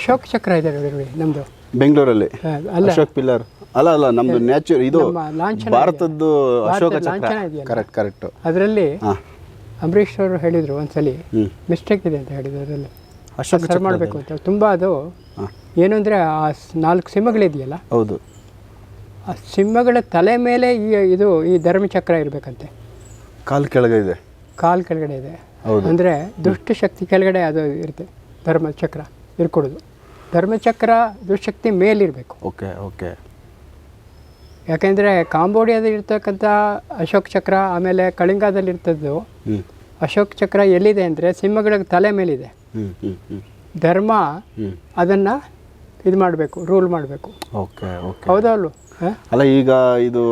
ಅಶೋಕ್ ಚಕ್ರ ಇದೆ ನೋಡಿ ನಮ್ದು. ಬೆಂಗಳೂರಲ್ಲಿ. ಅಶೋಕ್ ಪಿಲ್ಲರ್. ಅಲ್ಲ ಅಲ್ಲ ನಮ್ದು ನ್ಯಾಚುರ್ ಇದು ಭಾರತದ್ದು ಅಶೋಕ ಚಕ್ರ. ಕರೆಕ್ಟ್ ಕರೆಕ್ಟ್ ಅದರಲ್ಲಿ ಅಂಬರೀಶ್ ಅವರು ಹೇಳಿದ್ರು ಒಂದ್ಸಲಿ ಮಿಸ್ಟೇಕ್ ಇದೆ ಅಂತ ಹೇಳಿದ್ರು ಅದರಲ್ಲಿ. ಅಶೋಕ್ ಸರ್ ಮಾಡಬೇಕು ಅಂತ. ತುಂಬ ಅದು. ಏನು ಅಂದರೆ ಆ ನಾಲ್ಕು ಸಿಂಹಗಳಿದೆಯಲ್ಲ ಹೌದು. ಆ ಸಿಂಹಗಳ ತಲೆ ಮೇಲೆ ಈ ಇದು ಈ ಧರ್ಮಚಕ್ರ ಇರಬೇಕಂತೆ. ಕಾಲು ಕೆಳಗೆ ಇದೆ. ಕಾಲ್ ಕೆಳಗಡೆ ಇದೆ. ಹೌದು. ಅಂದರೆ ದುಷ್ಟಶಕ್ತಿ ಕೆಳಗಡೆ ಅದು ಇರುತ್ತೆ. ಧರ್ಮಚಕ್ರ ಇರ್ಕೊಡೋದು. ಧರ್ಮಚಕ್ರ ದುಶಕ್ತಿ ಮೇಲಿರಬೇಕು. Okay okay. ಯಾಕೆಂದರೆ ಕಾಂಬೋಡಿಯಾದಲ್ಲಿ ಇರ್ತಕ್ಕಂಥ ಅಶೋಕ್ ಚಕ್ರ ಆಮೇಲೆ ಕಳಿಂಗದಲ್ಲಿ ಇರ್ತದ್ದು ಹ್ಮ್. ಅಶೋಕ್ ಚಕ್ರ ಎಲ್ಲಿದೆ ಅಂದರೆ ಸಿಂಹಗಳ ತಲೆ ಮೇಲಿದೆ. ಧರ್ಮ ಅದನ್ನು ಇದು ಮಾಡಬೇಕು ರೂಲ್ ಮಾಡಬೇಕು. Okay okay. ಹೌದಾ ಅಲ್ವ ಹಾಂ? ಅಲ್ಲ ಈಗ ಇದು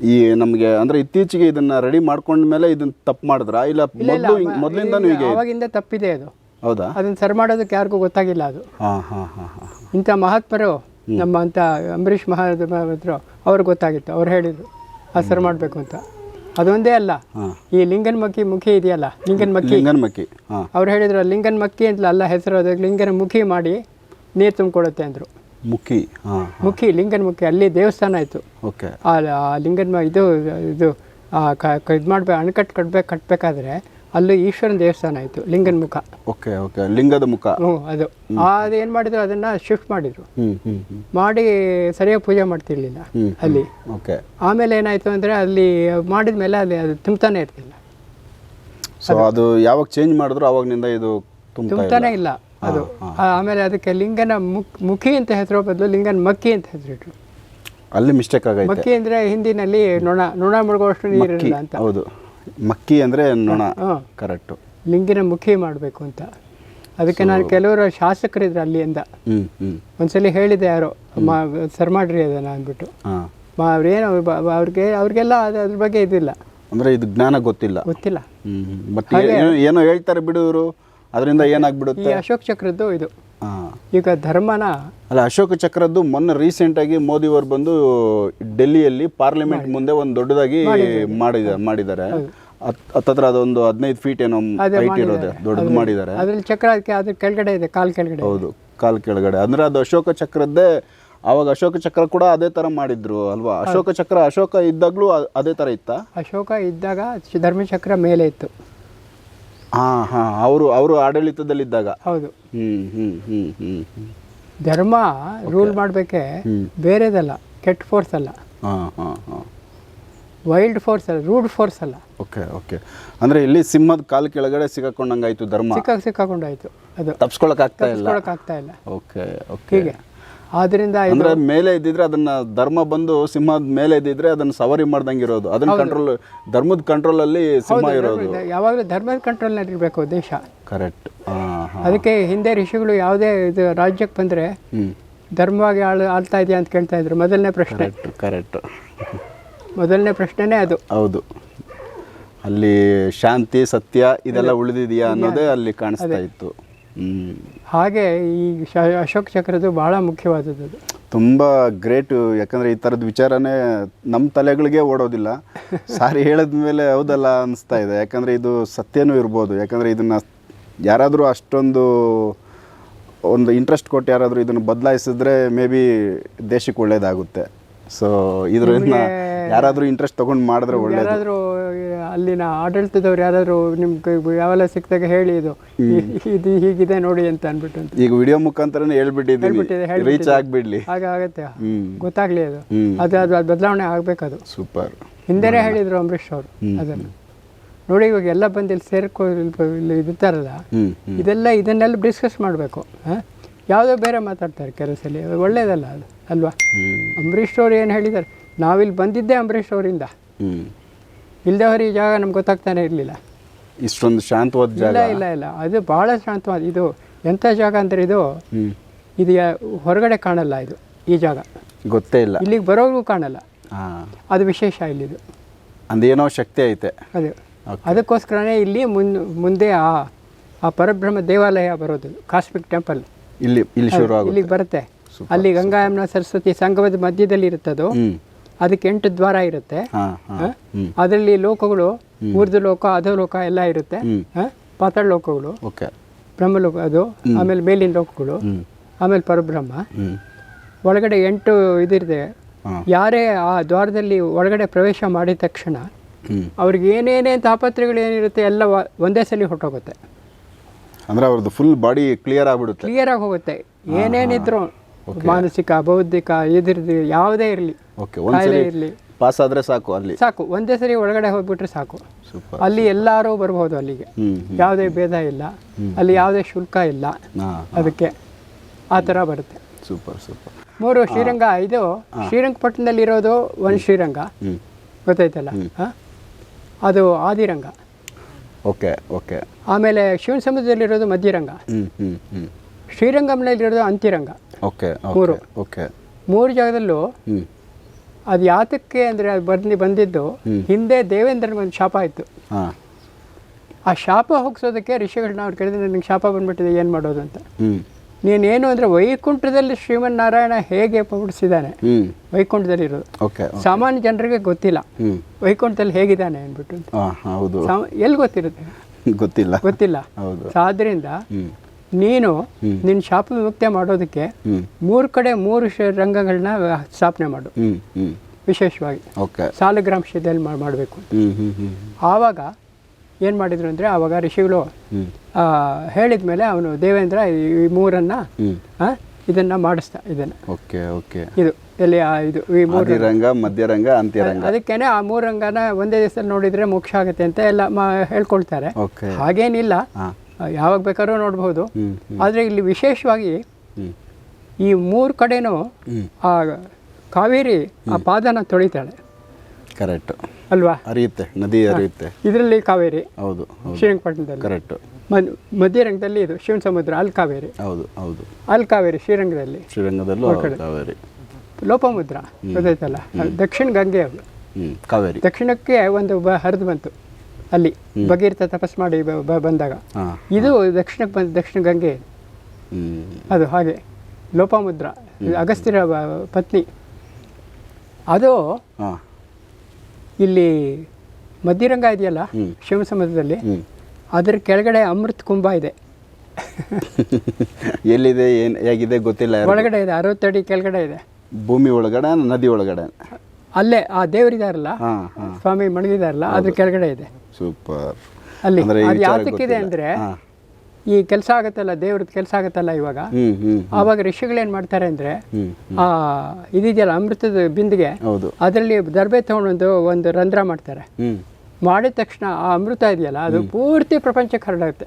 ಈ ನಮಗೆ ಅಂದರೆ ಇತ್ತೀಚೆಗೆ ಇದನ್ನು ರೆಡಿ ಮಾಡ್ಕೊಂಡ್ಮೇಲೆ ಇದನ್ನು ತಪ್ಪು ಮಾಡಿದ್ರಾ? ಇಲ್ಲ ಮೊದಲು ಮೊದಲಿಂದನೂ ಹೀಗೆ ಆವಾಗಿಂದ ತಪ್ಪಿದೆ ಅದು. ಹೌದಾ? ಅದನ್ನು ಸರಿ ಮಾಡೋದಕ್ಕೆ ಯಾರಿಗೂ ಗೊತ್ತಾಗಿಲ್ಲ ಅದು. ಹಾ ಹಾ ಹಾ ಹಾ ಇಂಥ ಮಹಾತ್ಮರು ನಮ್ಮ ಅಂತ ಅಂಬರೀಷ್ ಮಹಾತ್ಮರು ಅವ್ರಿಗೆ ಗೊತ್ತಾಗಿತ್ತು ಅವ್ರು ಹೇಳಿದರು ಆ ಸರ್ ಮಾಡಬೇಕು ಅಂತ. ಅದೊಂದೇ ಅಲ್ಲ. ಈ ಲಿಂಗನ್ ಮಕ್ಕಿ ಮುಖಿ ಇದೆಯಲ್ಲ ಲಿಂಗನ್ ಮಕ್ಕಿ ಲಿಂಗನ್ ಮಕ್ಕಿ ಅವ್ರು ಹೇಳಿದ್ರು ಲಿಂಗನ್ ಮಕ್ಕಿ ಅಂತ ಅಲ್ಲ ಹೆಸರು ಅದಕ್ಕೆ ಲಿಂಗನ ಮುಖಿ ಮಾಡಿ ನೀರು ತುಂಬಿಕೊಡುತ್ತೆ ಅಂದರು. ಮುಖಿ ಮುಖಿ ಲಿಂಗನ್ ಮುಖಿ ಅಲ್ಲಿ ದೇವಸ್ಥಾನ ಆಯಿತು ಓಕೆ. ಆ ಲಿಂಗನ್ ಇದು ಇದು ಇದು ಮಾಡ್ಬೇಕು ಅಣೆಕಟ್ಟು ಕಟ್ಟಬೇಕು ಕಟ್ಟಬೇಕಾದ್ರೆ ಅಲ್ಲಿ ಈಶ್ವರನ ದೇವಸ್ಥಾನ ಆಯಿತು ಲಿಂಗನ ಮುಖ. ಓಕೆ ಓಕೆ ಲಿಂಗದ ಮುಖ. ಹ್ಞೂ ಅದು. ಅದೇನು ಮಾಡಿದ್ರು ಅದನ್ನು ಶಿಫ್ಟ್ ಮಾಡಿದರು. ಮಾಡಿ ಸರಿಯಾಗಿ ಪೂಜೆ ಮಾಡ್ತಿರ್ಲಿಲ್ಲ ಅಲ್ಲಿ. ಓಕೆ. ಆಮೇಲೆ ಏನಾಯಿತು ಅಂದರೆ ಅಲ್ಲಿ ಮಾಡಿದ ಮೇಲೆ ಅಲ್ಲಿ ಅದು ತುಂಬ್ತಾನೆ ಇರ್ತಿಲ್ಲ ಸೊ ಅದು ಯಾವಾಗ ಚೇಂಜ್ ಮಾಡಿದ್ರು ಅವಾಗಿನಿಂದ ಇದು ತುಂಬ ತುಂಬ್ತಾನೆ ಇಲ್ಲ ಅದು. ಆಮೇಲೆ ಅದಕ್ಕೆ ಲಿಂಗನ ಮುಖ್ ಮುಖಿ ಅಂತ ಹೆಸರು ಬದಲು ಲಿಂಗನ ಮಕ್ಕಿ ಅಂತ ಹೆಸರಿಟ್ರು ಅಲ್ಲಿ ಮಿಸ್ಟೇಕ್ ಆಗೈತೆ. ಮಕ್ಕಿ ಅಂದರೆ ಹಿಂದಿನಲ್ಲಿ ನೊಣ ನೊಣ ಮುಳುಗುವಷ್ಟು ನೀರಿಲ್ಲ ಅಂತ. ಹೌದು. ಮಕ್ಕಿ ಅಂದ್ರೆ ನೊಣ. ಕರೆಕ್ಟು. ಲಿಂಗಿನ ಮುಖಿ ಮಾಡಬೇಕು ಅಂತ. ಅದಕ್ಕೆ ನಾನು ಕೆಲವರು ಶಾಸಕರಿದ್ರು ಹ್ಮ್ ಒಂದ್ಸಲಿ ಹೇಳಿದೆ ಯಾರೋ ಮಾ ಸರ್ ಮಾಡ್ರಿ ಅದನ್ನು ಅಂದ್ಬಿಟ್ಟು. ಅವ್ರೇನು ಅವ್ರಿಗೆ ಅವ್ರಿಗೆಲ್ಲ ಅದು ಅದ್ರ ಬಗ್ಗೆ ಇದಿಲ್ಲ. ಅಂದ್ರೆ ಇದು ಜ್ಞಾನ ಗೊತ್ತಿಲ್ಲ. ಗೊತ್ತಿಲ್ಲ. ಏನೋ ಹೇಳ್ತಾರೆ ಬಿಡು ಇವರು. ಅದರಿಂದ ಈ ಏನಾಗ್ಬಿಡುತ್ತೆ ಅಶೋಕ್ ಚಕ್ರದ್ದು ಇದು. ಈಗ ಧರ್ಮನ ಅಲ್ಲ ಅಶೋಕ ಚಕ್ರದ್ದು ಮೊನ್ನೆ ರೀಸೆಂಟ್ ಆಗಿ ಮೋದಿ ಅವರು ಬಂದು ಡೆಲ್ಲಿಯಲ್ಲಿ ಪಾರ್ಲಿಮೆಂಟ್ ಮುಂದೆ ಒಂದು ದೊಡ್ಡದಾಗಿ ಮಾಡಿದ ಮಾಡಿದ್ದಾರೆ. ಹತ್- ಹತ್ತತ್ರ ಅದೊಂದು ಹದಿನೈದು ಫೀಟ್ ಏನೋ ಹೈಟ್ ಇರೋದೆ ದೊಡ್ಡದು ಮಾಡಿದ್ದಾರೆ. ಅದ್ರಲ್ಲಿ ಚಕ್ರ ಅದಕ್ಕೆ ಅದ್ರ ಕೆಳಗಡೆ ಇದೆ ಕಾಲ್ ಕೆಳಗಡೆ. ಹೌದು ಕಾಲ್ ಕೆಳಗಡೆ. ಅಂದ್ರೆ ಅದು ಅಶೋಕ ಚಕ್ರದ್ದೇ ಅವಾಗ ಅಶೋಕ ಚಕ್ರ ಕೂಡ ಅದೇ ತರ ಮಾಡಿದ್ರು ಅಲ್ವಾ? ಅಶೋಕ ಚಕ್ರ ಅಶೋಕ ಇದ್ದಾಗ್ಲೂ ಅದೇ ತರ ಇತ್ತ? ಅಶೋಕ ಇದ್ದಾಗ ಧರ್ಮಚಕ್ರ ಮೇಲೆ ಇತ್ತು. ಹಾ ಹಾ. ಅವರು ಅವರು ಆಡಳಿತದಲ್ಲಿದ್ದಾಗ. ಹೌದು. ಹ್ಮ್ ಹ್ಮ್ ಹ್ಮ್ ಹ್ಮ್ ಹ್ಮ್. ಧರ್ಮ ರೂಲ್ ಮಾಡಬೇಕೆ ಬೇರೆದಲ್ಲ ಕೆಟ್ಟ ಫೋರ್ಸ್ ಅಲ್ಲ. ಹಾ ಹಾ ಹಾ. ವೈಲ್ಡ್ ಫೋರ್ಸ್ ಅಲ್ಲ ರೂಡ್ ಫೋರ್ಸ್ ಅಲ್ಲ. ಓಕೆ ಓಕೆ ಅಂದ್ರೆ ಇಲ್ಲಿ ಸಿಂಹದ ಕಾಲ್ ಕೆಳಗಡೆ ಸಿಗಾಕೊಂಡಂಗಾಯ್ತು ಧರ್ಮ. ಸಿಕ್ಕಾಗಿ ಸಿಕ್ಕಾಕೊಂಡಾಯ್ತು ಅದು. ತಪ್ಸ್ಕೊಳಕ್ ಆಗ್ತಾ ಇಲ್ಲ. ತಪ್ಪಿಸ್ಕೊಳಕ್ಕಾಗ್ತಾ ಇಲ್ಲ. ಓಕೆ ಓಕೆ ಹೀಗೆ. ಆದ್ದರಿಂದ ಇದು ಅಂದ್ರೆ ಮೇಲೆ ಇದ್ದಿದ್ರೆ ಅದನ್ನ ಧರ್ಮ ಬಂದು ಸಿಂಹದ ಮೇಲೆ ಇದ್ದಿದ್ರೆ ಅದನ್ನ ಸವಾರಿ ಮಾಡ್ದಂಗೆ ಇರೋದು. ಅದನ್ನ ಕಂಟ್ರೋಲ್ ಧರ್ಮದ ಕಂಟ್ರೋಲ್ ಅಲ್ಲಿ ಸಿಂಹ ಇರೋದು. ಯಾವಾಗಲೂ ಧರ್ಮದ ಕಂಟ್ರೋಲ್ನಲ್ಲಿ ಇರಬೇಕು ದೇಶ ಕರೆಕ್ಟ್ ಅದಕ್ಕೆ ಹಿಂದೆ ಋಷಿಗಳು ಯಾವುದೇ ಇದು ರಾಜ್ಯಕ್ಕೆ ಬಂದ್ರೆ ಧರ್ಮವಾಗಿ ಆಳ್ ಆಳ್ತಾ ಇದೆಯಾ ಅಂತ ಕೇಳ್ತಾ ಇದ್ರು. ಮೊದಲನೇ ಪ್ರಶ್ನೆ. ಕರೆಕ್ಟ್ ಕರೆಕ್ಟ್ ಮೊದಲನೇ ಪ್ರಶ್ನೆನೇ ಅದು. ಹೌದು. ಅಲ್ಲಿ ಶಾಂತಿ ಸತ್ಯ ಇದೆಲ್ಲ ಉಳಿದಿದೆಯಾ ಅನ್ನೋದೇ ಅಲ್ಲಿ ಕಾಣಿಸ್ತಾ ಇತ್ತು. ಹಾಗೆ ಈ ಅಶೋಕ್ ಚಕ್ರದ್ದು ಬಹಳ ಮುಖ್ಯವಾದದ್ದು. ತುಂಬ ಗ್ರೇಟ್ ಯಾಕಂದ್ರೆ ಈ ತರದ ವಿಚಾರನೇ ನಮ್ಮ ತಲೆಗಳಿಗೆ ಓಡೋದಿಲ್ಲ. ಸಾರಿ ಹೇಳಿದ ಮೇಲೆ ಹೌದಲ್ಲ ಅನಿಸ್ತಾ ಇದೆ. ಯಾಕಂದ್ರೆ ಇದು ಸತ್ಯನೂ ಇರ್ಬೋದು. ಯಾಕಂದ್ರೆ ಇದನ್ನ ಯಾರಾದರೂ ಅಷ್ಟೊಂದು ಒಂದು ಇಂಟ್ರೆಸ್ಟ್ ಕೊಟ್ಟು ಯಾರಾದರೂ ಇದನ್ನು ಬದಲಾಯಿಸಿದ್ರೆ ಮೇ ಬಿ ದೇಶಕ್ಕೆ ಒಳ್ಳೇದಾಗುತ್ತೆ. ಸೊ ಇದರಿಂದ ಯಾರಾದರೂ ಇಂಟ್ರೆಸ್ಟ್ ತೊಗೊಂಡು ಮಾಡಿದ್ರೆ ಯಾರಾದರೂ ಅಲ್ಲಿನ ಆಡಳಿತದವ್ರು ಯಾರಾದರೂ ನಿಮ್ಗೆ ಯಾವೆಲ್ಲ ಸಿಕ್ಕಿದಾಗ ಹೇಳಿ ಇದು. ಇದು ಹೀಗಿದೆ ನೋಡಿ ಅಂತ ಅಂದ್ಬಿಟ್ಟು ಅಂತ ಈಗ ವಿಡಿಯೋ ಮುಖಾಂತರ ಹೇಳ್ಬಿಟ್ಟಿದ್ದೀನಿ. ಹೇಳ್ಬಿಟ್ಟಿದೆ, ರೀಚ್ ಆಗ್ಬಿಡ್ಲಿ. ಹಾಗಾಗತ್ತೆ ಹಾಗೆ ಆಗತ್ತೆ. ಹ್ಮ್. ಗೊತ್ತಾಗ್ಲಿ ಅದು. ಅದು ಅದು ಅದು ಬದಲಾವಣೆ ಆಗ್ಬೇಕದು. ಸೂಪರ್ ಹಿಂದೆನೇ ಹೇಳಿದ್ರು ಅಂಬರೀಷ್ ಅವರು. ಅದನ್ನು. ನೋಡಿ ಇವಾಗ ಎಲ್ಲ ಬಂದು ಇಲ್ಲಿ ಸೇರ್ಕೋ ಇಲ್ಲಿ ಇರ್ತಾರಲ್ಲ ಇದೆಲ್ಲ ಇದನ್ನೆಲ್ಲ ಡಿಸ್ಕಸ್ ಮಾಡಬೇಕು ಯಾವುದೋ ಬೇರೆ ಮಾತಾಡ್ತಾರೆ ಕೆಲಸಲ್ಲಿ. ಒಳ್ಳೆಯದಲ್ಲ ಒಳ್ಳೇದಲ್ಲ ಅದು ಅಲ್ವಾ? ಅಂಬರೀಶ್ ಅಂಬರೀಷ್ ಅವ್ರು ಏನು ಹೇಳಿದ್ದಾರೆ? ನಾವಿಲ್ಲಿ ಬಂದಿದ್ದೇ ಅಂಬರೀಷ್ ಅವರಿಂದ. ಹ್ಮ್. ಇಲ್ದವ್ರು ಈ ಜಾಗ ನಮ್ಗೆ ಗೊತ್ತಾಗ್ತಾನೆ ಇರಲಿಲ್ಲ. ಇಷ್ಟೊಂದು ಶಾಂತವಾದ ಜಾಗ. ಇಲ್ಲ ಇಲ್ಲ. ಇಲ್ಲ ಅದು ಭಾಳ ಶಾಂತವಾದ ಇದು ಎಂಥ ಜಾಗ ಅಂದರೆ ಇದು ಇದು ಹೊರಗಡೆ ಕಾಣಲ್ಲ ಇದು ಈ ಜಾಗ. ಗೊತ್ತೇ ಇಲ್ಲ. ಇಲ್ಲಿಗೆ ಬರೋರ್ಗೂ ಕಾಣಲ್ಲ. ಅದು ವಿಶೇಷ ಇಲ್ಲಿದು. ಅಂದೇನೋ ಶಕ್ತಿ ಐತೆ. ಅದು. ಅದಕ್ಕೋಸ್ಕರನೇ ಇಲ್ಲಿ ಮುನ್ ಮುಂದೆ ಆ ಆ ಪರಬ್ರಹ್ಮ ದೇವಾಲಯ ಬರೋದು ಕಾಸ್ಮಿಕ್ ಟೆಂಪಲ್. ಇಲ್ಲಿ ಇಲ್ಲಿ ಶುರು ಇಲ್ಲಿಗೆ ಬರುತ್ತೆ. ಅಲ್ಲಿ ಗಂಗಾ ಯಮುನಾ ಸರಸ್ವತಿ ಸಂಗಮದ ಮಧ್ಯದಲ್ಲಿ ಇರುತ್ತದು. ಅದಕ್ಕೆ ಎಂಟು ದ್ವಾರ ಇರುತ್ತೆ. ಅದರಲ್ಲಿ ಲೋಕಗಳು ಊರ್ದು ಲೋಕ ಅಧೋಲೋಕ ಎಲ್ಲ ಇರುತ್ತೆ. ಪಾತಾಳ ಲೋಕಗಳು. ಓಕೆ. ಬ್ರಹ್ಮಲೋಕ ಅದು. ಆಮೇಲೆ ಮೇಲಿನ ಲೋಕಗಳು. ಆಮೇಲೆ ಪರಬ್ರಹ್ಮ. ಒಳಗಡೆ ಎಂಟು ಇದಿದೆ. ಹಾಂ. ಯಾರೇ ಆ ದ್ವಾರದಲ್ಲಿ ಒಳಗಡೆ ಪ್ರವೇಶ ಮಾಡಿದ ತಕ್ಷಣ ಅವ್ರಿಗೆ ಏನೇನೇ ತಾಪತ್ರೆಗಳು ಏನಿರುತ್ತೆ ಎಲ್ಲ ಒಂದೇ ಸಲ ಹೊಟ್ಟೋಗುತ್ತೆ ಅಂದ್ರೆ ಅವ್ರದ್ದು ಫುಲ್ ಬಾಡಿ ಕ್ಲಿಯರ್ ಆಗಿಬಿಡುತ್ತೆ. ಕ್ಲಿಯರ್ ಆಗಿ ಹೋಗುತ್ತೆ. ಏನೇನಿದ್ರು ಮಾನಸಿಕ ಬೌದ್ಧಿಕ ಇದ್ರದ್ದು ಯಾವುದೇ ಇರಲಿ ಕಾಯಿಲೆ ಇರಲಿ. ಪಾಸ್ ಆದರೆ ಸಾಕು ಅಲ್ಲಿ. ಸಾಕು ಒಂದೇ ಸರಿ ಒಳಗಡೆ ಹೋಗ್ಬಿಟ್ರೆ ಸಾಕು. ಅಲ್ಲಿ ಎಲ್ಲರೂ ಬರಬಹುದು ಅಲ್ಲಿಗೆ. ಯಾವುದೇ ಭೇದ ಇಲ್ಲ. ಅಲ್ಲಿ ಯಾವುದೇ ಶುಲ್ಕ ಇಲ್ಲ. ಅದಕ್ಕೆ ಆ ಥರ ಬರುತ್ತೆ. ಸೂಪರ್ ಸೂಪರ್ ಮೂರು ಶ್ರೀರಂಗ ಇದು ಶ್ರೀರಂಗಪಟ್ಟಣದಲ್ಲಿ ಇರೋದು ಒಂದು ಶ್ರೀರಂಗ. ಗೊತ್ತಾಯ್ತಲ್ಲ? ಅದು ಆದಿರಂಗ. ಓಕೆ ಓಕೆ ಆಮೇಲೆ ಶಿವನ ಸಮುದ್ರದಲ್ಲಿರೋದು ಮಧ್ಯರಂಗ. ಶ್ರೀರಂಗಂನಲ್ಲಿರೋದು ಅಂತಿರಂಗ. ಓಕೆ ಮೂರು. ಓಕೆ. ಮೂರು ಜಾಗದಲ್ಲೂ ಅದು ಯಾತಕ್ಕೆ ಅಂದರೆ ಅದು ಬಂದು ಬಂದಿದ್ದು ಹಿಂದೆ ದೇವೇಂದ್ರನ ಒಂದು ಶಾಪ ಇತ್ತು. ಆ ಶಾಪ ಹೋಗಿಸೋದಕ್ಕೆ ಋಷಿಗಳನ್ನ ಅವ್ರು ಕೇಳಿದ್ರೆ ನನಗೆ ಶಾಪ ಬಂದ್ಬಿಟ್ಟಿದೆ ಏನು ಮಾಡೋದು ಅಂತ? ನೀನೇನು ಅಂದರೆ ವೈಕುಂಠದಲ್ಲಿ ಶ್ರೀಮನ್ನಾರಾಯಣ ಹೇಗೆ ಪಡಿಸಿದ್ದಾನೆ ವೈಕುಂಠದಲ್ಲಿ ಇರೋದು. ಸಾಮಾನ್ಯ ಜನರಿಗೆ ಗೊತ್ತಿಲ್ಲ. ವೈಕುಂಠದಲ್ಲಿ ಹೇಗಿದ್ದಾನೆ ಅಂದ್ಬಿಟ್ಟು ಎಲ್ಲಿ ಗೊತ್ತಿರುತ್ತೆ? ಗೊತ್ತಿಲ್ಲ. ಗೊತ್ತಿಲ್ಲ. ಹ್ಞೂ ನೀನು ನಿನ್ನ ಶಾಪ ವಿಮುಕ್ತ ಮಾಡೋದಕ್ಕೆ ಮೂರು ಕಡೆ ಮೂರು ರಂಗಗಳನ್ನ ಸ್ಥಾಪನೆ ಮಾಡು. ವಿಶೇಷವಾಗಿ. ಓಕೆ. ಸಾಲಗ್ರಾಂಶದಲ್ಲಿ ಮಾಡಬೇಕು ಆವಾಗ ಏನು ಮಾಡಿದ್ರು ಅಂದರೆ ಆವಾಗ ಋಷಿಗಳು ಹೇಳಿದ ಮೇಲೆ ಅವನು ದೇವೇಂದ್ರ ಈ ಮೂರನ್ನ ಇದನ್ನು ಮಾಡಿಸ್ದ ಇದನ್ನು ಓಕೆ ಓಕೆ. ಇದು ಎಲ್ಲಿ ಇದು ಈ ಮೂರು ರಂಗ ಮಧ್ಯರಂಗ ಅಂತ್ಯರಂಗ. ಅದಕ್ಕೇನೆ ಆ ಮೂರು ರಂಗನ ಒಂದೇ ದಿವಸದಲ್ಲಿ ನೋಡಿದರೆ ಮೋಕ್ಷ ಆಗುತ್ತೆ ಅಂತ ಎಲ್ಲ ಮಾ ಹೇಳ್ಕೊಳ್ತಾರೆ. ಹಾಗೇನಿಲ್ಲ. ಯಾವಾಗ ಬೇಕಾದ್ರೂ ನೋಡ್ಬೋದು. ಆದರೆ ಇಲ್ಲಿ ವಿಶೇಷವಾಗಿ ಈ ಮೂರು ಕಡೆನೂ ಆ ಕಾವೇರಿ ಆ ಪಾದನ ತೊಳಿತಾಳೆ. ಕರೆಕ್ಟ್ ಅಲ್ವಾ? ಹರಿಯುತ್ತೆ ನದಿ ಹರಿಯುತ್ತೆ ಇದರಲ್ಲಿ ಕಾವೇರಿ ಹೌದು ಶ್ರೀರಂಗಪಟ್ಟಣದಲ್ಲಿ. ಕರೆಕ್ಟ್ ಮಧ್ಯರಂಗದಲ್ಲಿ ಇದು ಶಿವನ ಸಮುದ್ರ ಅಲ್ಲಿ ಕಾವೇರಿ. ಹೌದು ಹೌದು. ಅಲ್ಲಿ ಕಾವೇರಿ ಶ್ರೀರಂಗದಲ್ಲಿ. ಶ್ರೀರಂಗದಲ್ಲೂ ಕಾವೇರಿ. ಲೋಪಮುದ್ರ ಗೊತ್ತಾಯ್ತಲ್ಲ? ದಕ್ಷಿಣ ಗಂಗೆ ಅವಳು ಕಾವೇರಿ. ದಕ್ಷಿಣಕ್ಕೆ ಒಂದು ಹರಿದು ಬಂತು. ಅಲ್ಲಿ ಭಗೀರಥ ತಪಸ್ ಮಾಡಿ ಬಂದಾಗ. ಇದು ದಕ್ಷಿಣಕ್ಕೆ ಬಂದ ದಕ್ಷಿಣ ಗಂಗೆ. ಅದು ಹಾಗೆ. ಲೋಪಾಮುದ್ರ ಅಗಸ್ತ್ಯರ ಪತ್ನಿ. ಅದು ಇಲ್ಲಿ ಮಧ್ಯರಂಗ ಇದೆಯಲ್ಲ ಶಿವಸಮುದ್ರದಲ್ಲಿ ಶಿವ ಸಮುದ್ರದಲ್ಲಿ? ಹ್ಞೂ ಅದರ ಕೆಳಗಡೆ ಅಮೃತ ಕುಂಭ ಇದೆ. ಎಲ್ಲಿದೆ ಏನು ಹೇಗಿದೆ ಗೊತ್ತಿಲ್ಲ. ಒಳಗಡೆ ಇದೆ ಅರವತ್ತಡಿ ಕೆಳಗಡೆ ಇದೆ. ಭೂಮಿ ಒಳಗಡೆ ನದಿ ಒಳಗಡೆ? ಅಲ್ಲೇ ಆ ದೇವರಿದಾರಲ್ಲ ಸ್ವಾಮಿ ಮಣಗಿದಾರಲ್ಲ ಅದ್ರ ಕೆಳಗಡೆ ಇದೆ. ಸೂಪರ್. ಅಲ್ಲಿ ಅದು ಯಾತಕ್ಕಿದೆ ಅಂದ್ರೆ ಈ ಕೆಲಸ ಆಗತ್ತಲ್ಲ ದೇವ್ರದ್ದು ಕೆಲಸ ಆಗುತ್ತಲ್ಲ ಇವಾಗ? ಆವಾಗ ಋಷಿಗಳೇನು ಮಾಡ್ತಾರೆ ಅಂದ್ರೆ ಆ ಇದಿದೆಯಲ್ಲ ಅಮೃತದ ಬಿಂದಿಗೆ ಅದರಲ್ಲಿ ದರ್ಬೆ ತಗೊಂಡು ಒಂದು ರಂಧ್ರ ಮಾಡ್ತಾರೆ. ಮಾಡಿದ ತಕ್ಷಣ ಆ ಅಮೃತ ಇದೆಯಲ್ಲ ಅದು ಪೂರ್ತಿ ಪ್ರಪಂಚಕ್ಕೆ ಹರಡುತ್ತೆ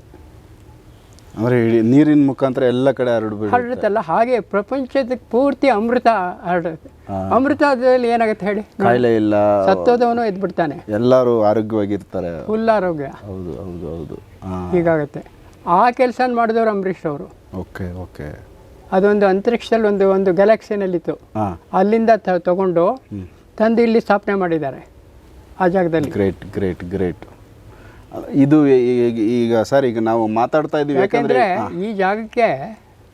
ಅಂದರೆ ನೀರಿನ ಮುಖಾಂತರ ಎಲ್ಲ ಕಡೆ ಹರಡ್ಬಿಡು ಹರಡುತ್ತಲ್ಲ ಹಾಗೆ ಪ್ರಪಂಚದ ಪೂರ್ತಿ ಅಮೃತ ಹರಡುತ್ತೆ. ಅಮೃತದಲ್ಲಿ ಏನಾಗುತ್ತೆ ಹೇಳಿ? ಕಾಯಿಲೆ ಇಲ್ಲ. ಸತ್ತೋದವನು ಎದ್ಬಿಡ್ತಾನೆ. ಎಲ್ಲರೂ ಆರೋಗ್ಯವಾಗಿರ್ತಾರೆ. ಫುಲ್ ಆರೋಗ್ಯ. ಹೌದು ಹೌದು ಹೌದು. ಹೀಗಾಗುತ್ತೆ. ಆ ಕೆಲಸ ಮಾಡಿದವರು ಅಂಬರೀಷ್ ಅವರು. Okay okay. ಅದೊಂದು ಅಂತರಿಕ್ಷದಲ್ಲಿ ಒಂದು ಒಂದು ಗ್ಯಾಲಕ್ಸಿನಲ್ಲಿತ್ತು ಅಲ್ಲಿಂದ ತಗೊಂಡು ತಂದು ಇಲ್ಲಿ ಸ್ಥಾಪನೆ ಮಾಡಿದ್ದಾರೆ. ಆ ಜಾಗದಲ್ಲಿ. Great great great. ಇದು ಈಗ ಸರ್ ಈಗ ನಾವು ಮಾತಾಡ್ತಾ ಇದ್ದೀವಿ ಯಾಕಂದ್ರೆ ಯಾಕೆಂದ್ರೆ ಈ ಜಾಗಕ್ಕೆ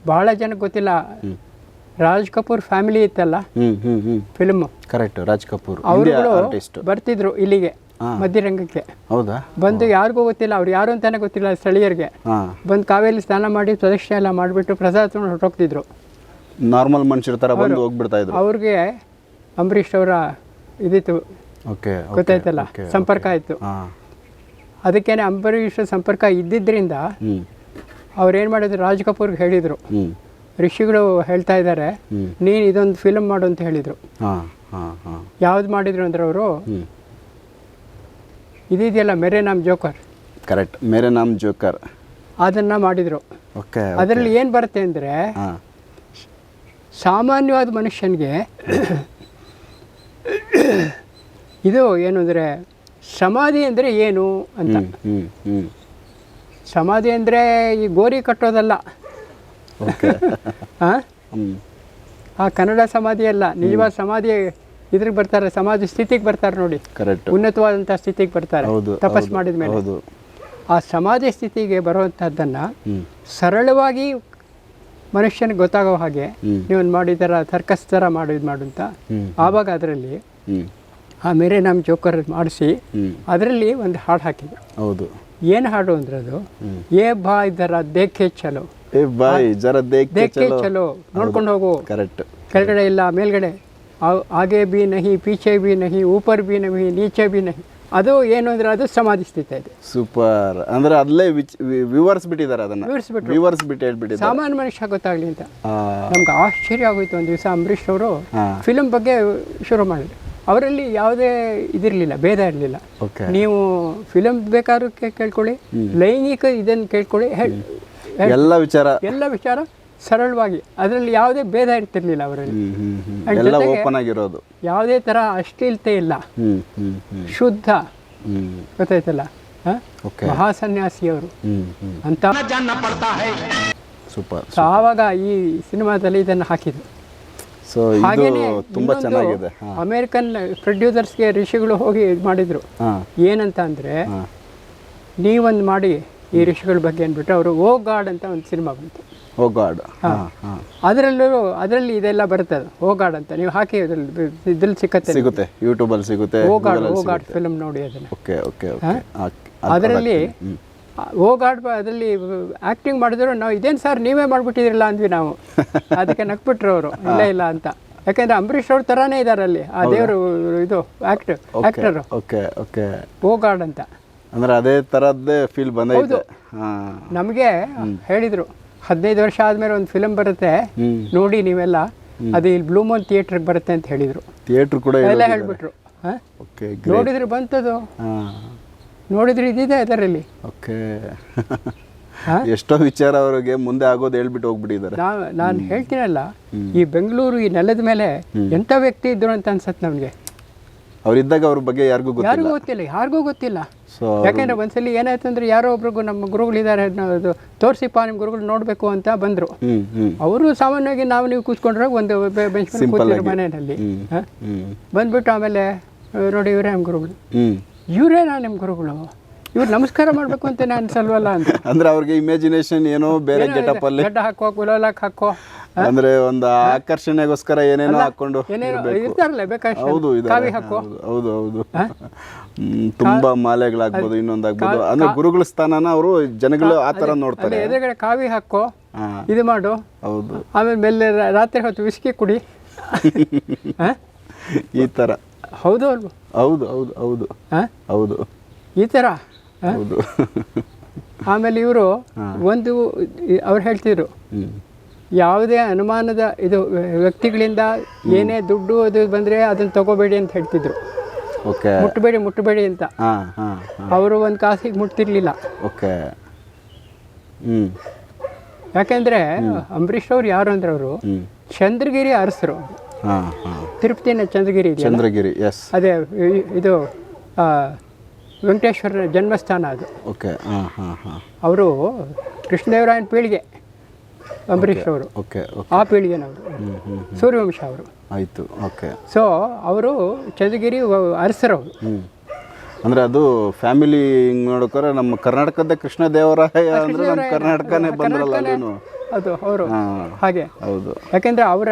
ಬಹಳ ಜನ ಗೊತ್ತಿಲ್ಲ. ರಾಜ್ ಕಪೂರ್ ಫ್ಯಾಮಿಲಿ ಇತ್ತಲ್ಲ? Film correct Raj Kapoor India ಅವರುಗಳು ಬರ್ತಿದ್ರು ಇಲ್ಲಿಗೆ ಮಧ್ಯರಂಗಕ್ಕೆ ಹೌದಾ? ಬಂದು ಯಾರಿಗೂ ಗೊತ್ತಿಲ್ಲ ಅವ್ರು ಯಾರು ಅಂತಾನೆ ಗೊತ್ತಿಲ್ಲ ಸ್ಥಳೀಯರಿಗೆ. ಹಾಂ. ಬಂದು ಕಾವೇರಿ ಸ್ನಾನ ಮಾಡಿ ಪ್ರದಕ್ಷಿಣೆ ಎಲ್ಲ ಮಾಡಿಬಿಟ್ಟು ಪ್ರಸಾದ ತಗೊಂಡು ಹೊರಟೋಗ್ತಿದ್ರು. ನಾರ್ಮಲ್ ಮನುಷ್ಯರ ಥರ ಬಂದು ಹೋಗ್ಬಿಡ್ತಾ ಇದ್ರು. ಅವ್ರಿಗೆ ಅಂಬರೀಷ್ ಅವರ ಇದಿತ್ತು. ಓಕೆ ಗೊತ್ತಾಯ್ತಲ್ಲ? ಸಂಪರ್ಕ ಆಯಿತು. ಹಾಂ. ಅದಕ್ಕೇನೆ ಅಂಬರೀಷ್ ಸಂಪರ್ಕ ಇದ್ದಿದ್ದರಿಂದ ಅವ್ರೇನು ಏನು ಮಾಡಿದ್ರು? ರಾಜ್ ಕಪೂರ್ಗೆ ಹೇಳಿದರು. ಋಷಿಗಳು ಹೇಳ್ತಾ ಇದ್ದಾರೆ. ನೀನು ಇದೊಂದು ಫಿಲಮ್ ಮಾಡು ಅಂತ ಹೇಳಿದರು. ಹಾಂ ಹಾಂ ಹಾಂ. ಯಾವ್ದು ಮಾಡಿದ್ರು ಅಂದ್ರೆ ಅವರು? ಇದೆಯಲ್ಲ ಇದಿದೆಯಲ್ಲ ಮೇರೆ ನಾಮ್ ಜೋಕರ್ ಕರೆಕ್ಟ್. ಮೇರೆ ನಾಮ್ ಜೋಕರ್ ಅದನ್ನು ಮಾಡಿದರು. ಓಕೆ ಅದರಲ್ಲಿ ಏನು ಬರುತ್ತೆ ಅಂದರೆ ಸಾಮಾನ್ಯವಾದ ಮನುಷ್ಯನಿಗೆ ಇದು ಏನು ಅಂದರೆ ಸಮಾಧಿ ಅಂದರೆ ಏನು ಅಂತ. ಸಮಾಧಿ ಅಂದರೆ ಈ ಗೋರಿ ಕಟ್ಟೋದಲ್ಲ. ಆ? ಕನ್ನಡ ಸಮಾಧಿ ಅಲ್ಲ ನಿಜವಾದ ಸಮಾಧಿ ಇದ್ರಿಗೆ ಬರ್ತಾರೆ ಸಮಾಧಿ ಸ್ಥಿತಿಗೆ ಬರ್ತಾರೆ ನೋಡಿ. ಕರೆಕ್ಟ್ ಉನ್ನತವಾದಂಥ ಸ್ಥಿತಿಗೆ ಬರ್ತಾರೆ. ತಪಸ್ ಮಾಡಿದ ಮೇಲೆ. ಆ ಸಮಾಧಿ ಸ್ಥಿತಿಗೆ ಬರುವಂಥದ್ದನ್ನು ಸರಳವಾಗಿ ಮನುಷ್ಯನಿಗೆ ಗೊತ್ತಾಗೋ ಹಾಗೆ ನೀವು ಮಾಡಿದರ ತರ್ಕಸ್ ಸರ್ಕಸ್ ಥರ ಮಾಡಿದ್ ಇದು ಮಾಡು ಅಂತ. ಆವಾಗ ಅದರಲ್ಲಿ ಆ ಮೇರೆ ನಮ್ಮ ಜೋಕರ್ ಮಾಡಿಸಿ ಅದರಲ್ಲಿ ಒಂದು ಹಾಡು ಹಾಕಿದ್ರು ಹೌದು. ಏನು ಹಾಡು ಅಂದ್ರೆ ಅದು? ಏ ಬಾ ಇದರ ದೇಖೆ ಚಲೋ. ಏ ಬಾಯ್ ಜರ ದೇಖ್ ಚಲೋ. ನೋಡ್ಕೊಂಡು ಹೋಗು. ಕರೆಕ್ಟ್ ಕೆಳಗಡೆ ಇಲ್ಲ ಮೇಲ್ಗಡೆ. ಹಾಗೆ ಆಗೆ ಬಿ ನಹಿ ಪೀಚೆ ಬಿ ನಹಿ ಊಪರ್ ಬಿ ನಹಿ ನೀಚೆ ಬಿ ನಹಿ. ಅದು ಏನು ಅಂದ್ರೆ ಅದು ಸಮಾಧಿ ಸ್ಥಿತಿ ಇದೆ ಸೂಪರ್. ಅಂದ್ರೆ ಅಲ್ಲೇ ವಿಚ್ ವಿವರ್ಸ್ ಬಿಟ್ಟಿದ್ದಾರೆ ಅದನ್ನ. ವಿವರಿಸ್ಬಿಟ್ರು. ವಿವರ್ಸ್ ಬಿಟ್ಟು ಹೇಳ್ಬಿಟ್ಟಿದ್ದಾರೆ. ಸಾಮಾನ್ಯ ಮನುಷ್ಯ ಗೊತ್ತಾಗ್ಲಿ ಅಂತ. ನಮ್ಗೆ ಆಶ್ಚರ್ಯ ಆಗೋಯ್ತು ಒಂದು ದಿವಸ ಅಂಬರೀಷ್ ಅವರು ಫಿಲಂ ಫಿಲ್ಮ್ ಬಗ್ಗೆ ಶುರು ಮಾಡಿದ್ರು. ಅವರಲ್ಲಿ ಯಾವುದೇ ಇದಿರಲಿಲ್ಲ ಭೇದ ಇರಲಿಲ್ಲ. ನೀವು ಫಿಲಮ್ ಬೇಕಾದ್ರೂ ಕೇಳ್ಕೊಳ್ಳಿ ಲೈಂಗಿಕ ಇದನ್ನು ಕೇಳ್ಕೊಳ್ಳಿ ಎಲ್ಲ ವಿಚಾರ. ಎಲ್ಲ ವಿಚಾರ ಸರಳವಾಗಿ ಅದರಲ್ಲಿ ಯಾವುದೇ ಭೇದ ಇರ್ತಿರ್ಲಿಲ್ಲ ಅವರಲ್ಲಿ. ಹ್ಮ್ ಹ್ಮ್ ಹ್ಮ್. ಎಲ್ಲ ಓಪನ್ ಆಗಿರೋದು. ಯಾವುದೇ ತರ ಅಶ್ಲೀಲತೆ ಇಲ್ಲ. ಶುದ್ಧ. ಗೊತ್ತಾಯ್ತಲ್ಲ? ಮಹಾಸನ್ಯಾಸಿಯವರು. ಅಂತ ಸೂಪರ್ ಆವಾಗ ಈ ಸಿನಿಮಾದಲ್ಲಿ ಇದನ್ನು ಹಾಕಿದ್ರು. ಸೊ ಇದು ತುಂಬಾ ಚೆನ್ನಾಗಿದೆ. ಅಮೆರಿಕನ್ ಪ್ರೊಡ್ಯೂಸರ್ಸ್ಗೆ ಋಷಿಗಳು ಹೋಗಿ ಇದು ಮಾಡಿದ್ರು. ಏನಂತ ಅಂದ್ರೆ ನೀವೊಂದು ಮಾಡಿ ಈ ಋಷಿಗಳ ಬಗ್ಗೆ ಅಂದ್ಬಿಟ್ಟು ಅವರು ಓ ಗಾಡ್ ಅಂತ ಒಂದು ಸಿನಿಮಾ ಬಂತು. Oh god. ಅದರಲ್ಲೂ ಅದರಲ್ಲಿ ಇದೆಲ್ಲ ಬರುತ್ತೆ ಅದು ಓ ಗಾಡ್ ಅಂತ. ನೀವು ಹಾಕಿ ಅದ್ರಲ್ಲಿ ಇದ್ರಲ್ಲಿ ಸಿಕ್ಕತ್ತೆ ಸಿಗುತ್ತೆ. ಯೂಟ್ಯೂಬಲ್ಲಿ ಸಿಗುತ್ತೆ oh god oh god film ನೋಡಿ ಅದನ್ನ. Okay okay okay. ಅದರಲ್ಲಿ ಓ ಗಾಡ್ ಅದರಲ್ಲಿ ಆ್ಯಕ್ಟಿಂಗ್ ಮಾಡಿದ್ರು ನಾವು ಇದೇನು ಸರ್ ನೀವೇ ಮಾಡಿಬಿಟ್ಟಿದ್ರಲ್ಲ ಅಂದ್ವಿ ನಾವು. ಅದಕ್ಕೆ ನಕ್ಬಿಟ್ರು ಅವರು ಇಲ್ಲ ಇಲ್ಲ ಅಂತ. ಯಾಕಂದ್ರೆ ಅಂಬರೀಷ್ ಅವ್ರ ಥರನೇ ಇದ್ದಾರೆ ಅಲ್ಲಿ. ಆ ದೇವರು ಇದು act actor okay okay. Oh god ಅಂತ ಅಂದ್ರೆ ಅದೇ ಥರದ್ದೇ ಫೀಲ್ ಬಂದೈತೆ ನಮಗೆ ಹೇಳಿದರು ಹದಿನೈದು ವರ್ಷ ಆದಮೇಲೆ ಒಂದು ಫಿಲಮ್ ಬರುತ್ತೆ ನೋಡಿ ನೀವೆಲ್ಲ ಅದು ಇಲ್ಲಿ ಬ್ಲೂ ಮೂನ್ ಥಿಯೇಟ್ರಿಗೆ ಬರುತ್ತೆ ಅಂತ ಹೇಳಿದರು. ಥಿಯೇಟ್ರ್ ಕೂಡ ಎಲ್ಲ ಹೇಳ್ಬಿಟ್ರು. ನೋಡಿದ್ರೆ ಬಂತದು. ನೋಡಿದ್ರೆ ಇದಿದೆ ಅದರಲ್ಲಿ. ಓಕೆ? ಎಷ್ಟೋ ವಿಚಾರ ಅವರಿಗೆ ಮುಂದೆ ಆಗೋದು ಹೇಳ್ಬಿಟ್ಟು ಹೋಗ್ಬಿಟ್ಟಿದ್ದಾರೆ. ನಾನು ಹೇಳ್ತೀನಲ್ಲ ಈ ಬೆಂಗಳೂರು ಈ ನೆಲದ ಮೇಲೆ ಎಂಥ ವ್ಯಕ್ತಿ ಇದ್ರು ಅಂತ ಅನ್ಸತ್ತೆ ನಮಗೆ. ಅವರಿದ್ದಾಗ ಅವ್ರ ಬಗ್ಗೆ ಯಾರಿಗೂ ಗೊತ್ತಿಲ್ಲ. ಯಾರಿಗೂ ಗೊತ್ತಿಲ್ಲ ಯಾರಿಗೂ ಗೊತ್ತಿಲ್ಲ. ಸೊ ಯಾಕೆಂದ್ರೆ ಒಂದ್ಸಲಿ ಏನಾಯ್ತು ಅಂದ್ರೆ ಯಾರೋ ಒಬ್ರಿಗೂ ನಮ್ಮ ಗುರುಗಳಿದ್ದಾರೆ ಅದು ತೋರಿಸಿಪ್ಪ ನಿಮ್ಮ ಗುರುಗಳು ನೋಡಬೇಕು ಅಂತ ಬಂದರು. ಅವರು ಸಾಮಾನ್ಯವಾಗಿ ನಾವು ನೀವು ಕೂತ್ಕೊಂಡ್ರೆ ಒಂದು ಬೆಂಚ್. ಮನೆಯಲ್ಲಿ. ಬಂದ್ಬಿಟ್ಟು ಆಮೇಲೆ ನೋಡಿ ಇವರೇ ನಮ್ಮ ಗುರುಗಳು. ಇವರೇನಾ ನಿಮ್ಮ ಗುರುಗಳು. ಇವ್ರು ನಮಸ್ಕಾರ ಮಾಡಬೇಕು ಅಂತ ನಾನು ಅನ್ಸಲ್ವಲ್ಲ ಅಂತ. ಅಂದ್ರೆ ಅವ್ರಿಗೆ ಇಮ್ಯಾಜಿನೇಷನ್ ಏನೋ ಬೇರೆ ಗೆಟಪ್ ಅಲ್ಲಿ. ಗಡ್ಡ ಹಾಕೋ ಗುಲಾಲಾಕ್ ಹಾಕೋ ಅಂದ್ರೆ ಒಂದು ಆಕರ್ಷಣೆಗೋಸ್ಕರ ಏನೇನೋ ಹಾಕೊಂಡು ಇರ್ತಾರಲ್ಲ ಬೇಕಾದ್ರೆ ಹೌದು ಕಾವಿ ಹಾಕೋ. ಹೌದು ಹೌದು ತುಂಬಾ ಮಾಲೆಗಳಾಗ್ಬೋದು ಇನ್ನೊಂದಾಗ್ಬೋದು. ಅಂದ್ರೆ ಗುರುಗಳ ಸ್ಥಾನನ ಅವರು ಜನಗಳು ಆ ತರ ನೋಡ್ತಾರೆ. ಎದುರುಗಡೆ ಕಾವಿ ಹಾಕೋ ಇದು ಮಾಡು. ಹೌದು. ಆಮೇಲೆ ಮೇಲೆ ರಾತ್ರಿ ಹೊತ್ತು ವಿಸ್ಕಿ ಕುಡಿ? ಈ ತರ ಹೌದು ಅಲ್ವ? ಹೌದು ಹೌದು ಹೌದು. ಹ? ಹೌದು. ಈ ಥರ? ಹೌದು. ಆಮೇಲೆ ಇವರು ಒಂದು ಅವ್ರು ಹೇಳ್ತಿದ್ರು ಯಾವುದೇ ಅನುಮಾನದ ಇದು ವ್ಯಕ್ತಿಗಳಿಂದ ಏನೇ ದುಡ್ಡು ಅದು ಬಂದರೆ ಅದನ್ನು ತಗೋಬೇಡಿ ಅಂತ ಹೇಳ್ತಿದ್ರು. ಓಕೆ. ಮುಟ್ಟಬೇಡಿ ಮುಟ್ಟಬೇಡಿ ಅಂತ. ಅವರು ಒಂದು ಕಾಸಿಗೆ ಮುಟ್ತಿರ್ಲಿಲ್ಲ. ಓಕೆ. ಯಾಕೆಂದ್ರೆ ಯಾಕೆಂದರೆ ಅಂಬರೀಷ್ ಅವ್ರು ಯಾರು ಅಂದ್ರೆ ಅವರು ಚಂದ್ರಗಿರಿ ಅರಸರು. ತಿರುಪತಿನ ಚಂದ್ರಗಿರಿ ಇದೆಯಲ್ಲ? ಚಂದ್ರಗಿರಿ ಎಸ್ ಅದೇ ಇ- ಇದು ಆ, ವೆಂಕಟೇಶ್ವರನ ಜನ್ಮಸ್ಥಾನ ಅದು. ಓಕೆ ಹಾಂ ಹಾಂ ಹಾಂ. ಅವರು ಕೃಷ್ಣದೇವರಾಯನ ಪೀಳಿಗೆ ಅಂಬರೀಷ್ ಅವರು. Okay okay. ಆ ಪೀಳಿಗೆನವರು ಹ್ಞೂ ಹ್ಞೂ ಸೂರ್ಯವಂಶ ಅವರು. ಆಯಿತು ಓಕೆ. ಸೊ ಅವರು ಚಂದ್ರಗಿರಿ ವ- ಅರಸರವರು. ಹ್ಞೂ ಅಂದ್ರೆ ಅದು ಫ್ಯಾಮಿಲಿ ಹಿಂಗೆ ನೋಡ್ಕೊರೆ ನಮ್ಮ ಕರ್ನಾಟಕದ ಕೃಷ್ಣ ದೇವರಾಯ ಅಂದ್ರೆ ನಮ್ಮ ಕರ್ನಾಟಕನೇ ಬಂದ್ರಲ್ಲ ಅದು ಅವರು. ಹಾ ಹಾಗೆ. ಹೌದು. ಯಾಕೆಂದರೆ ಅವರ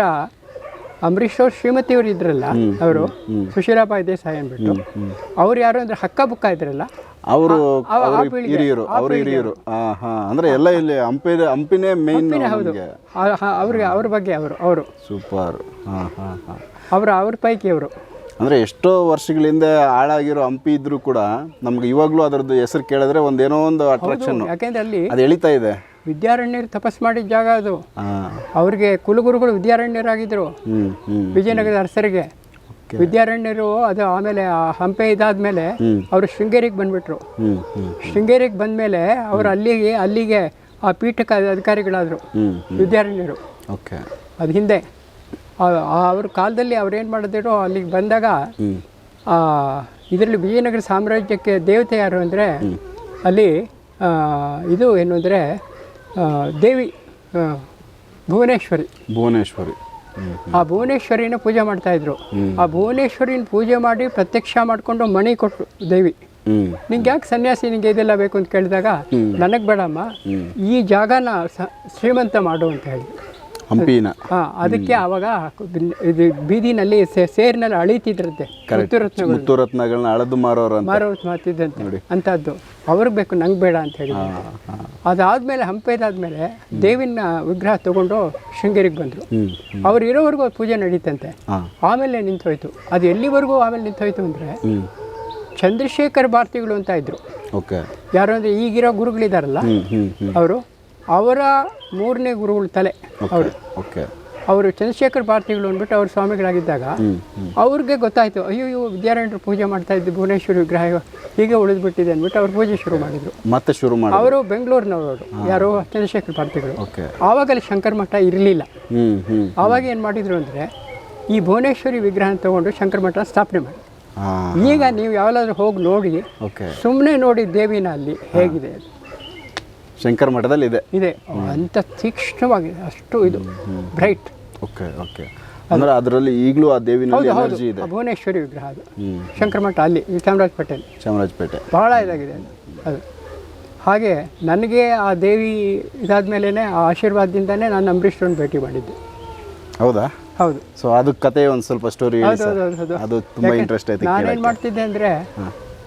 ಅಂಬರೀಷ್ ಅವ್ರ ಶ್ರೀಮತಿಯವರು ಇದ್ರಲ್ಲ ಅವರು ಸುಶೀಲಾಬಾಯಿ ದೇಸಾಯಿ ಅಂದ್ಬಿಟ್ಟು. ಅವ್ರು ಯಾರು ಅಂದ್ರೆ ಹಕ್ಕ ಬುಕ್ಕ ಇದ್ರಲ್ಲ? ಅವರು ಅವರು ಹಿರಿಯರು ಅವರು ಹಿರಿಯರು. ಅಂದ್ರೆ ಎಲ್ಲ ಇಲ್ಲಿ ಹಂಪಿ ಹಂಪಿನೇ ಮೇನ್ ಹೌದು. ಅವ್ರಿಗೆ ಅವ್ರ ಬಗ್ಗೆ ಅವರು ಅವರು. ಸೂಪರ್. ಹಾ ಹಾ ಹಾ. ಅವರು ಅವ್ರ ಪೈಕಿ ಅವರು. ಅಂದ್ರೆ ಎಷ್ಟೋ ವರ್ಷಗಳಿಂದ ಹಾಳಾಗಿರೋ ಹಂಪಿ ಇದ್ರು ಕೂಡ ನಮ್ಗೆ ಇವಾಗ್ಲೂ ಅದರದ್ದು ಹೆಸರು ಕೇಳಿದ್ರೆ ಒಂದೇನೋ ಒಂದು ಅಟ್ರಾಕ್ಷನ್ ಯಾಕೆಂದ್ರೆ ಅಲ್ಲಿ ಅದು ಎಳಿತಾ ಇದೆ. ವಿದ್ಯಾರಣ್ಯರು ತಪಸ್ ಮಾಡಿದ ಜಾಗ ಅದು. ಅವ್ರಿಗೆ ಕುಲಗುರುಗಳು ವಿದ್ಯಾರಣ್ಯರಾಗಿದ್ದರು ವಿಜಯನಗರದ ಅರಸರಿಗೆ. ವಿದ್ಯಾರಣ್ಯರು ಅದು ಆಮೇಲೆ ಆ ಹಂಪೆ ಇದಾದ್ಮೇಲೆ. ಅವರು ಶೃಂಗೇರಿಗೆ ಬಂದ್ಬಿಟ್ರು. ಶೃಂಗೇರಿಗೆ ಬಂದಮೇಲೆ ಅವರು ಅಲ್ಲಿಗೆ ಅಲ್ಲಿಗೆ ಆ ಪೀಠಕ್ಕೆ ಅಧಿಕಾರಿಗಳಾದರು. ವಿದ್ಯಾರಣ್ಯರು. ಓಕೆ. ಅದು ಹಿಂದೆ. ಅವ್ರ ಕಾಲದಲ್ಲಿ ಅವ್ರು ಏನು ಮಾಡಿದ್ರು ಅಲ್ಲಿಗೆ ಬಂದಾಗ ಇದರಲ್ಲಿ ವಿಜಯನಗರ ಸಾಮ್ರಾಜ್ಯಕ್ಕೆ ದೇವತೆ ಯಾರು ಅಂದರೆ ಅಲ್ಲಿ ಇದು ಏನು ಅಂದರೆ ದೇವಿ ಭುವನೇಶ್ವರಿ. ಭುವನೇಶ್ವರಿ. ಆ ಭುವನೇಶ್ವರಿನ ಪೂಜೆ ಮಾಡ್ತಾ ಇದ್ರು. ಆ ಭುವನೇಶ್ವರಿನ ಪೂಜೆ ಮಾಡಿ ಪ್ರತ್ಯಕ್ಷ ಮಾಡಿಕೊಂಡು ಮಣಿ ಕೊಟ್ಟರು ದೇವಿ. ನಿಂಗೆ ಯಾಕೆ ಸನ್ಯಾಸಿ ನಿಂಗೆ ಇದೆಲ್ಲ ಬೇಕು ಅಂತ ಕೇಳಿದಾಗ ನನಗೆ ಬೇಡಮ್ಮ ಈ ಜಾಗನ ಶ್ರೀಮಂತ ಮಾಡು ಅಂತ ಹೇಳಿ. ಹಂಪಿನ. ಹಾಂ ಅದಕ್ಕೆ ಆವಾಗ ಇದು ಬೀದಿನಲ್ಲಿ ಸೇರಿನಲ್ಲಿ ಅಳಿತಿದ್ರಂತೆ. ಮುತ್ತುರತ್ನಗಳನ್ನ ಮುತ್ತು ಅಳದು ಮಾರೋರು ಅಂತ. ಮಾರೋ ಮಾತಿದ್ದಂತೆ ಅಂಥದ್ದು. ಅವ್ರಿಗೆ ಬೇಕು ನಂಗೆ ಬೇಡ ಅಂತ ಹೇಳಿ ಅದಾದಮೇಲೆ ಹಂಪೈದಾದ್ಮೇಲೆ ದೇವಿನ ವಿಗ್ರಹ ತಗೊಂಡು ಶೃಂಗೇರಿಗೆ ಬಂದರು. ಅವ್ರು ಇರೋವರೆಗೂ ಪೂಜೆ ನಡೀತಂತೆ. ಆಮೇಲೆ ನಿಂತೋಯ್ತು. ಅದು ಎಲ್ಲಿವರೆಗೂ ಆಮೇಲೆ ನಿಂತೋಯ್ತು ಅಂದರೆ ಚಂದ್ರಶೇಖರ್ ಭಾರತಿಗಳು ಅಂತ ಇದ್ರು. ಯಾರು ಅಂದರೆ ಈಗಿರೋ ಗುರುಗಳಿದಾರಲ್ಲ ಅವರು. ಅವರ ಮೂರನೇ ಗುರುಗಳ ತಲೆ ಅವರು. ಓಕೆ ಅವರು ಚಂದ್ರಶೇಖರ್ ಭಾರತಿಗಳು ಅಂದ್ಬಿಟ್ಟು ಅವ್ರ ಸ್ವಾಮಿಗಳಾಗಿದ್ದಾಗ ಅವ್ರಿಗೆ ಗೊತ್ತಾಯ್ತು ಅಯ್ಯೋ ಇವು ವಿದ್ಯಾರಣ್ಯರು ಪೂಜೆ ಮಾಡ್ತಾ ಇದ್ದು ಭುವನೇಶ್ವರಿ ವಿಗ್ರಹ ಹೀಗೆ ಉಳಿದ್ಬಿಟ್ಟಿದೆ ಅಂದ್ಬಿಟ್ಟು ಅವ್ರು ಪೂಜೆ ಶುರು ಮಾಡಿದ್ರು. ಮತ್ತೆ ಶುರು ಮಾಡಿ ಅವರು ಬೆಂಗಳೂರಿನವರು ಯಾರು ಚಂದ್ರಶೇಖರ್ ಭಾರತಿಗಳು. ಓಕೆ ಆವಾಗ ಅಲ್ಲಿ ಶಂಕರ ಮಠ ಇರಲಿಲ್ಲ. ಆವಾಗ ಏನು ಮಾಡಿದ್ರು ಅಂದರೆ ಈ ಭುವನೇಶ್ವರಿ ವಿಗ್ರಹ ತಗೊಂಡು ಶಂಕರ ಮಠ ಸ್ಥಾಪನೆ ಮಾಡಿ. ಈಗ ನೀವು ಯಾವಾಗಲಾದ್ರೂ ಹೋಗಿ ನೋಡಿ ಸುಮ್ಮನೆ ನೋಡಿ ದೇವಿನ ಅಲ್ಲಿ ಹೇಗಿದೆ ಅದು ಶಂಕರ ಮಠದಲ್ಲಿ ಇದೆ. ಇದೆ ಅಂತ ತೀಕ್ಷ್ಣವಾಗಿದೆ ಅಷ್ಟು ಇದು ಬ್ರೈಟ್. Okay okay. ಅಂದ್ರೆ ಅದರಲ್ಲಿ ಈಗಲೂ ಆ ದೇವಿನಲ್ಲಿ ಹೌದು ಎನರ್ಜಿ ಇದೆ. ಭುವನೇಶ್ವರಿ ವಿಗ್ರಹ ಅದು. ಶಂಕರ ಮಠ ಅಲ್ಲಿ ಚಾಮರಾಜಪೇಟೆಯಲ್ಲಿ ಚಾಮರಾಜಪೇಟೆ. ಬಹಳ ಇದಾಗಿದೆ ಅದು. ಹಾಗೆ ನನಗೆ ಆ ದೇವಿ ಇದಾದ್ಮೇಲೆ ಆ ಆಶೀರ್ವಾದದಿಂದನೇ ನಾನು ಅಂಬರೀಷ್ರನ್ನ ಭೇಟಿ ಮಾಡಿದ್ದೆ. ಹೌದಾ? ಹೌದು. ಸೊ ಅದು ಕತೆ ಒಂದು ಸ್ವಲ್ಪ ಸ್ಟೋರಿ ಅದು ತುಂಬಾ ಇಂಟ್ರೆಸ್ಟ್ ಆಯ್ತು ನಾನೇನು ಮಾಡ್ತಿದ್ದೆ ಅಂದರೆ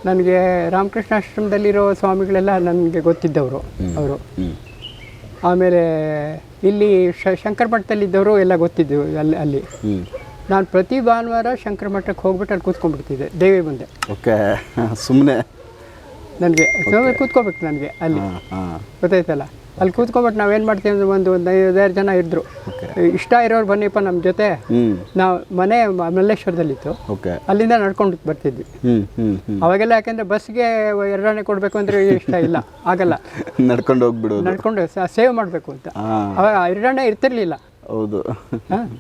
ನನಗೆ ರಾಮಕೃಷ್ಣಾಶ್ರಮದಲ್ಲಿರೋ ಸ್ವಾಮಿಗಳೆಲ್ಲ ನನಗೆ ಗೊತ್ತಿದ್ದವರು ಅವರು. ಆಮೇಲೆ ಇಲ್ಲಿ ಶ ಶಂಕರ ಮಠದಲ್ಲಿದ್ದವರು ಎಲ್ಲ ಗೊತ್ತಿದ್ದವು ಅಲ್ಲಿ ಅಲ್ಲಿ. ನಾನು ಪ್ರತಿ ಭಾನುವಾರ ಶಂಕರ ಮಠಕ್ಕೆ ಹೋಗ್ಬಿಟ್ಟು ಅಲ್ಲಿ ಕೂತ್ಕೊಂಡ್ಬಿಡ್ತಿದ್ದೆ ದೇವಿ ಮುಂದೆ. ಓಕೆ. ಸುಮ್ಮನೆ ನನಗೆ ಕೂತ್ಕೋಬೇಕು ನನಗೆ ಅಲ್ಲಿ. ಗೊತ್ತಾಯ್ತಲ್ಲ? ಅಲ್ಲಿ ಕೂತ್ಕೊಂಡ್ಬಿಟ್ಟು ನಾವೇನು ಮಾಡ್ತೀವಿ ಅಂದ್ರೆ ಒಂದು ಒಂದು ಐದಾರು ಜನ ಇದ್ದರು ಇಷ್ಟ ಇರೋರು ಬನ್ನಿಪ್ಪ ನಮ್ಮ ಜೊತೆ. ನಾವು ಮನೆ ಮಲ್ಲೇಶ್ವರದಲ್ಲಿತ್ತು. ಅಲ್ಲಿಂದ ನಡ್ಕೊಂಡು ಬರ್ತಿದ್ವಿ. ಅವಾಗೆಲ್ಲ ಯಾಕೆಂದ್ರೆ ಬಸ್ಗೆ ಎರಡನೇ ಕೊಡಬೇಕು ಅಂದರೆ ಇಷ್ಟ ಇಲ್ಲ. ಆಗಲ್ಲ. ನಡ್ಕೊಂಡು ಹೋಗ್ಬಿಡು ನಡ್ಕೊಂಡು ಸೇವ್ ಮಾಡಬೇಕು ಅಂತ. ಅವಾಗ ಎರಡನೇ ಇರ್ತಿರ್ಲಿಲ್ಲ. ಹೌದು?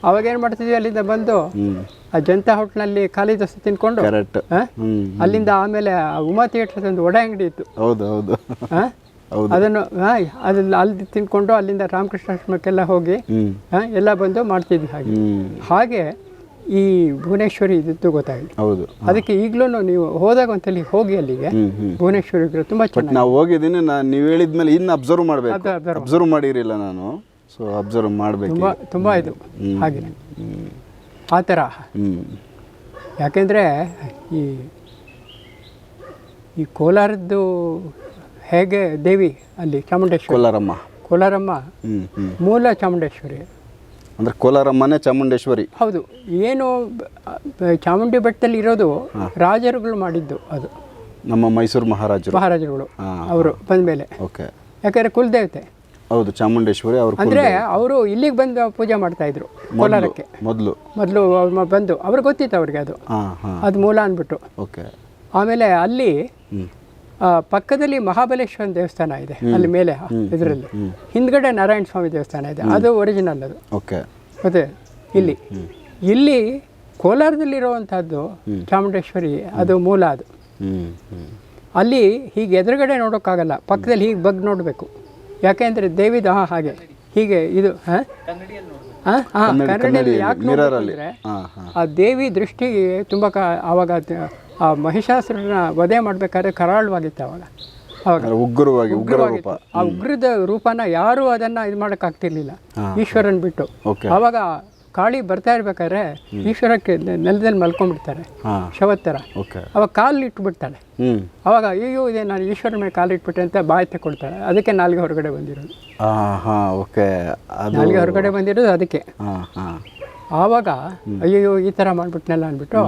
ಅವಾಗ ಏನು ಮಾಡ್ತಿದ್ವಿ ಅಲ್ಲಿಂದ ಬಂದು ಆ ಜನತಾ ಹೋಟ್ಲಲ್ಲಿ ಖಾಲಿ ದೋಸೆ ತಿನ್ಕೊಂಡು ಅಲ್ಲಿಂದ ಆಮೇಲೆ ಉಮಾ ಥಿಯೇಟರ್ ಒಂದು ವಡೆ ಅಂಗಡಿ ಇತ್ತು. ಹೌದು? ಹೌದು. ಅದನ್ನು ಅದನ್ನ ಅಲ್ಲಿ ತಿನ್ಕೊಂಡು ಅಲ್ಲಿಂದ ರಾಮಕೃಷ್ಣಾಶ್ರಮಕ್ಕೆಲ್ಲ ಹೋಗಿ ಎಲ್ಲ ಬಂದು ಮಾಡ್ತಿದ್ವಿ ಹಾಗೆ. ಹಾಗೆ ಈ ಭುವನೇಶ್ವರಿ ಇದ್ದು ಗೊತ್ತಾಗಿದೆ ಹೌದು. ಅದಕ್ಕೆ ಈಗಲೂ ನೀವು ಹೋದಾಗ ಒಂದ್ಸಲಿ ಹೋಗಿ ಅಲ್ಲಿಗೆ. ಭುವನೇಶ್ವರಿ ತುಂಬಾ ಚೆನ್ನಾಗಿ ನಾವು ಹೋಗಿದ್ದೀನಿ ನಾನು ನೀವು ಹೇಳಿದ್ಮೇಲೆ ಇನ್ನು ಅಬ್ಸರ್ವ್ ಮಾಡಬೇಕು. ಅಬ್ಸರ್ವ್ ಮಾಡಿರಿಲ್ಲ ನಾನು. ಸೊ ಅಬ್ಸರ್ವ್ ಮಾಡಬೇಕು ತುಂಬ ತುಂಬ ಇದು. ಹಾಗೆ. ಆ ಥರ. ಯಾಕೆಂದರೆ ಈ ಈ ಕೋಲಾರದ್ದು ಹೇಗೆ ದೇವಿ ಅಲ್ಲಿ ಚಾಮುಂಡೇಶ್ವರಿ? ಕೋಲಾರಮ್ಮ. ಕೋಲಾರಮ್ಮ? ಮೂಲ ಚಾಮುಂಡೇಶ್ವರಿ. ಅಂದ್ರೆ ಕೋಲಾರಮ್ಮನೇ ಚಾಮುಂಡೇಶ್ವರಿ. ಹೌದು. ಏನು ಚಾಮುಂಡಿ ಬೆಟ್ಟದಲ್ಲಿ ಇರೋದು ರಾಜರುಗಳು ಮಾಡಿದ್ದು ಅದು. ನಮ್ಮ ಮೈಸೂರು ಮಹಾರಾಜರು. ಮಹಾರಾಜರುಗಳು. ಅವರು ಬಂದ ಮೇಲೆ ಓಕೆ. ಯಾಕಂದರೆ ಕುಲದೇವತೆ. ಹೌದು ಚಾಮುಂಡೇಶ್ವರಿ ಅವರು ಅಂದರೆ ಅವರು ಇಲ್ಲಿಗೆ ಬಂದು ಪೂಜೆ ಮಾಡ್ತಾ ಇದ್ರು ಕೋಲಾರಕ್ಕೆ. ಮೊದಲು. ಮೊದಲು ಬಂದು. ಅವ್ರಿಗೆ ಗೊತ್ತಿತ್ತು ಅವ್ರಿಗೆ ಅದು. ಹಾಂ ಹಾಂ. ಅದು ಮೂಲ ಅಂದ್ಬಿಟ್ಟು. ಓಕೆ. ಆಮೇಲೆ ಅಲ್ಲಿ ಪಕ್ಕದಲ್ಲಿ ಮಹಾಬಲೇಶ್ವರ ದೇವಸ್ಥಾನ ಇದೆ ಅಲ್ಲಿ ಮೇಲೆ ಇದರಲ್ಲಿ. ಹಿಂದ್ಗಡೆ ನಾರಾಯಣ ಸ್ವಾಮಿ ದೇವಸ್ಥಾನ ಇದೆ ಅದು ಒರಿಜಿನಲ್ ಅದು. ಓಕೆ. ಮತ್ತೆ ಇಲ್ಲಿ. ಇಲ್ಲಿ ಕೋಲಾರದಲ್ಲಿರುವಂಥದ್ದು ಚಾಮುಂಡೇಶ್ವರಿ ಅದು ಮೂಲ ಅದು. ಅಲ್ಲಿ ಹೀಗೆ ಎದುರುಗಡೆ ನೋಡೋಕ್ಕಾಗಲ್ಲ ಪಕ್ಕದಲ್ಲಿ ಹೀಗೆ ಬಗ್ ನೋಡಬೇಕು. ಯಾಕೆಂದರೆ ದೇವಿದು ಹಾಂ ಹಾಗೆ. ಹೀಗೆ ಇದು ಹಾಂ? ಹಾಂ? ಹಾಂ ಕನ್ನಡಿಯಲ್ಲಿ ಯಾಕೆ ಆ ದೇವಿ ದೃಷ್ಟಿಗೆ ತುಂಬ ಕ ಆವಾಗ ಆ ಮಹಿಷಾಸುರನ ವಧೆ ಮಾಡಬೇಕಾದ್ರೆ ಕರಾಳವಾಗಿತ್ತು ಅವಾಗ. ಅವಾಗ. ಉಗ್ರವಾಗಿ ಉಗ್ರವಾಗಿತ್ತು. ಆ ಉಗ್ರದ ರೂಪನ ಯಾರೂ ಅದನ್ನ ಇದು ಮಾಡೋಕ್ಕಾಗ್ತಿರ್ಲಿಲ್ಲ. ಈಶ್ವರನ್ ಬಿಟ್ಟು. ಅವಾಗ ಆವಾಗ ಕಾಳಿ ಬರ್ತಾ ಇರ್ಬೇಕಾದ್ರೆ ಈಶ್ವರಕ್ಕೆ ನೆಲದಲ್ಲಿ ಮಲ್ಕೊಂಡ್ಬಿಡ್ತಾರೆ. ಶವತ್ತರ. ಅವಾಗ ಕಾಲು ಇಟ್ಬಿಡ್ತಾಳೆ ಅವಾಗ ಅಯ್ಯೋ ಇದೆ ನಾನು ಈಶ್ವರನ ಮೇಲೆ ಕಾಲು ಇಟ್ಬಿಟ್ಟೆ ಅಂತ ಬಾಯಿ ತಗೊಳ್ತಾಳೆ ಅದಕ್ಕೆ ನಾಲ್ಗೆ ಹೊರಗಡೆ ಬಂದಿರೋದು. ನಾಲ್ಗೆ ಹೊರಗಡೆ ಬಂದಿರೋದು ಅದಕ್ಕೆ. ಆವಾಗ ಅಯ್ಯೋ ಈ ಥರ ಮಾಡ್ಬಿಟ್ನಲ್ಲ ಅಂದ್ಬಿಟ್ಟು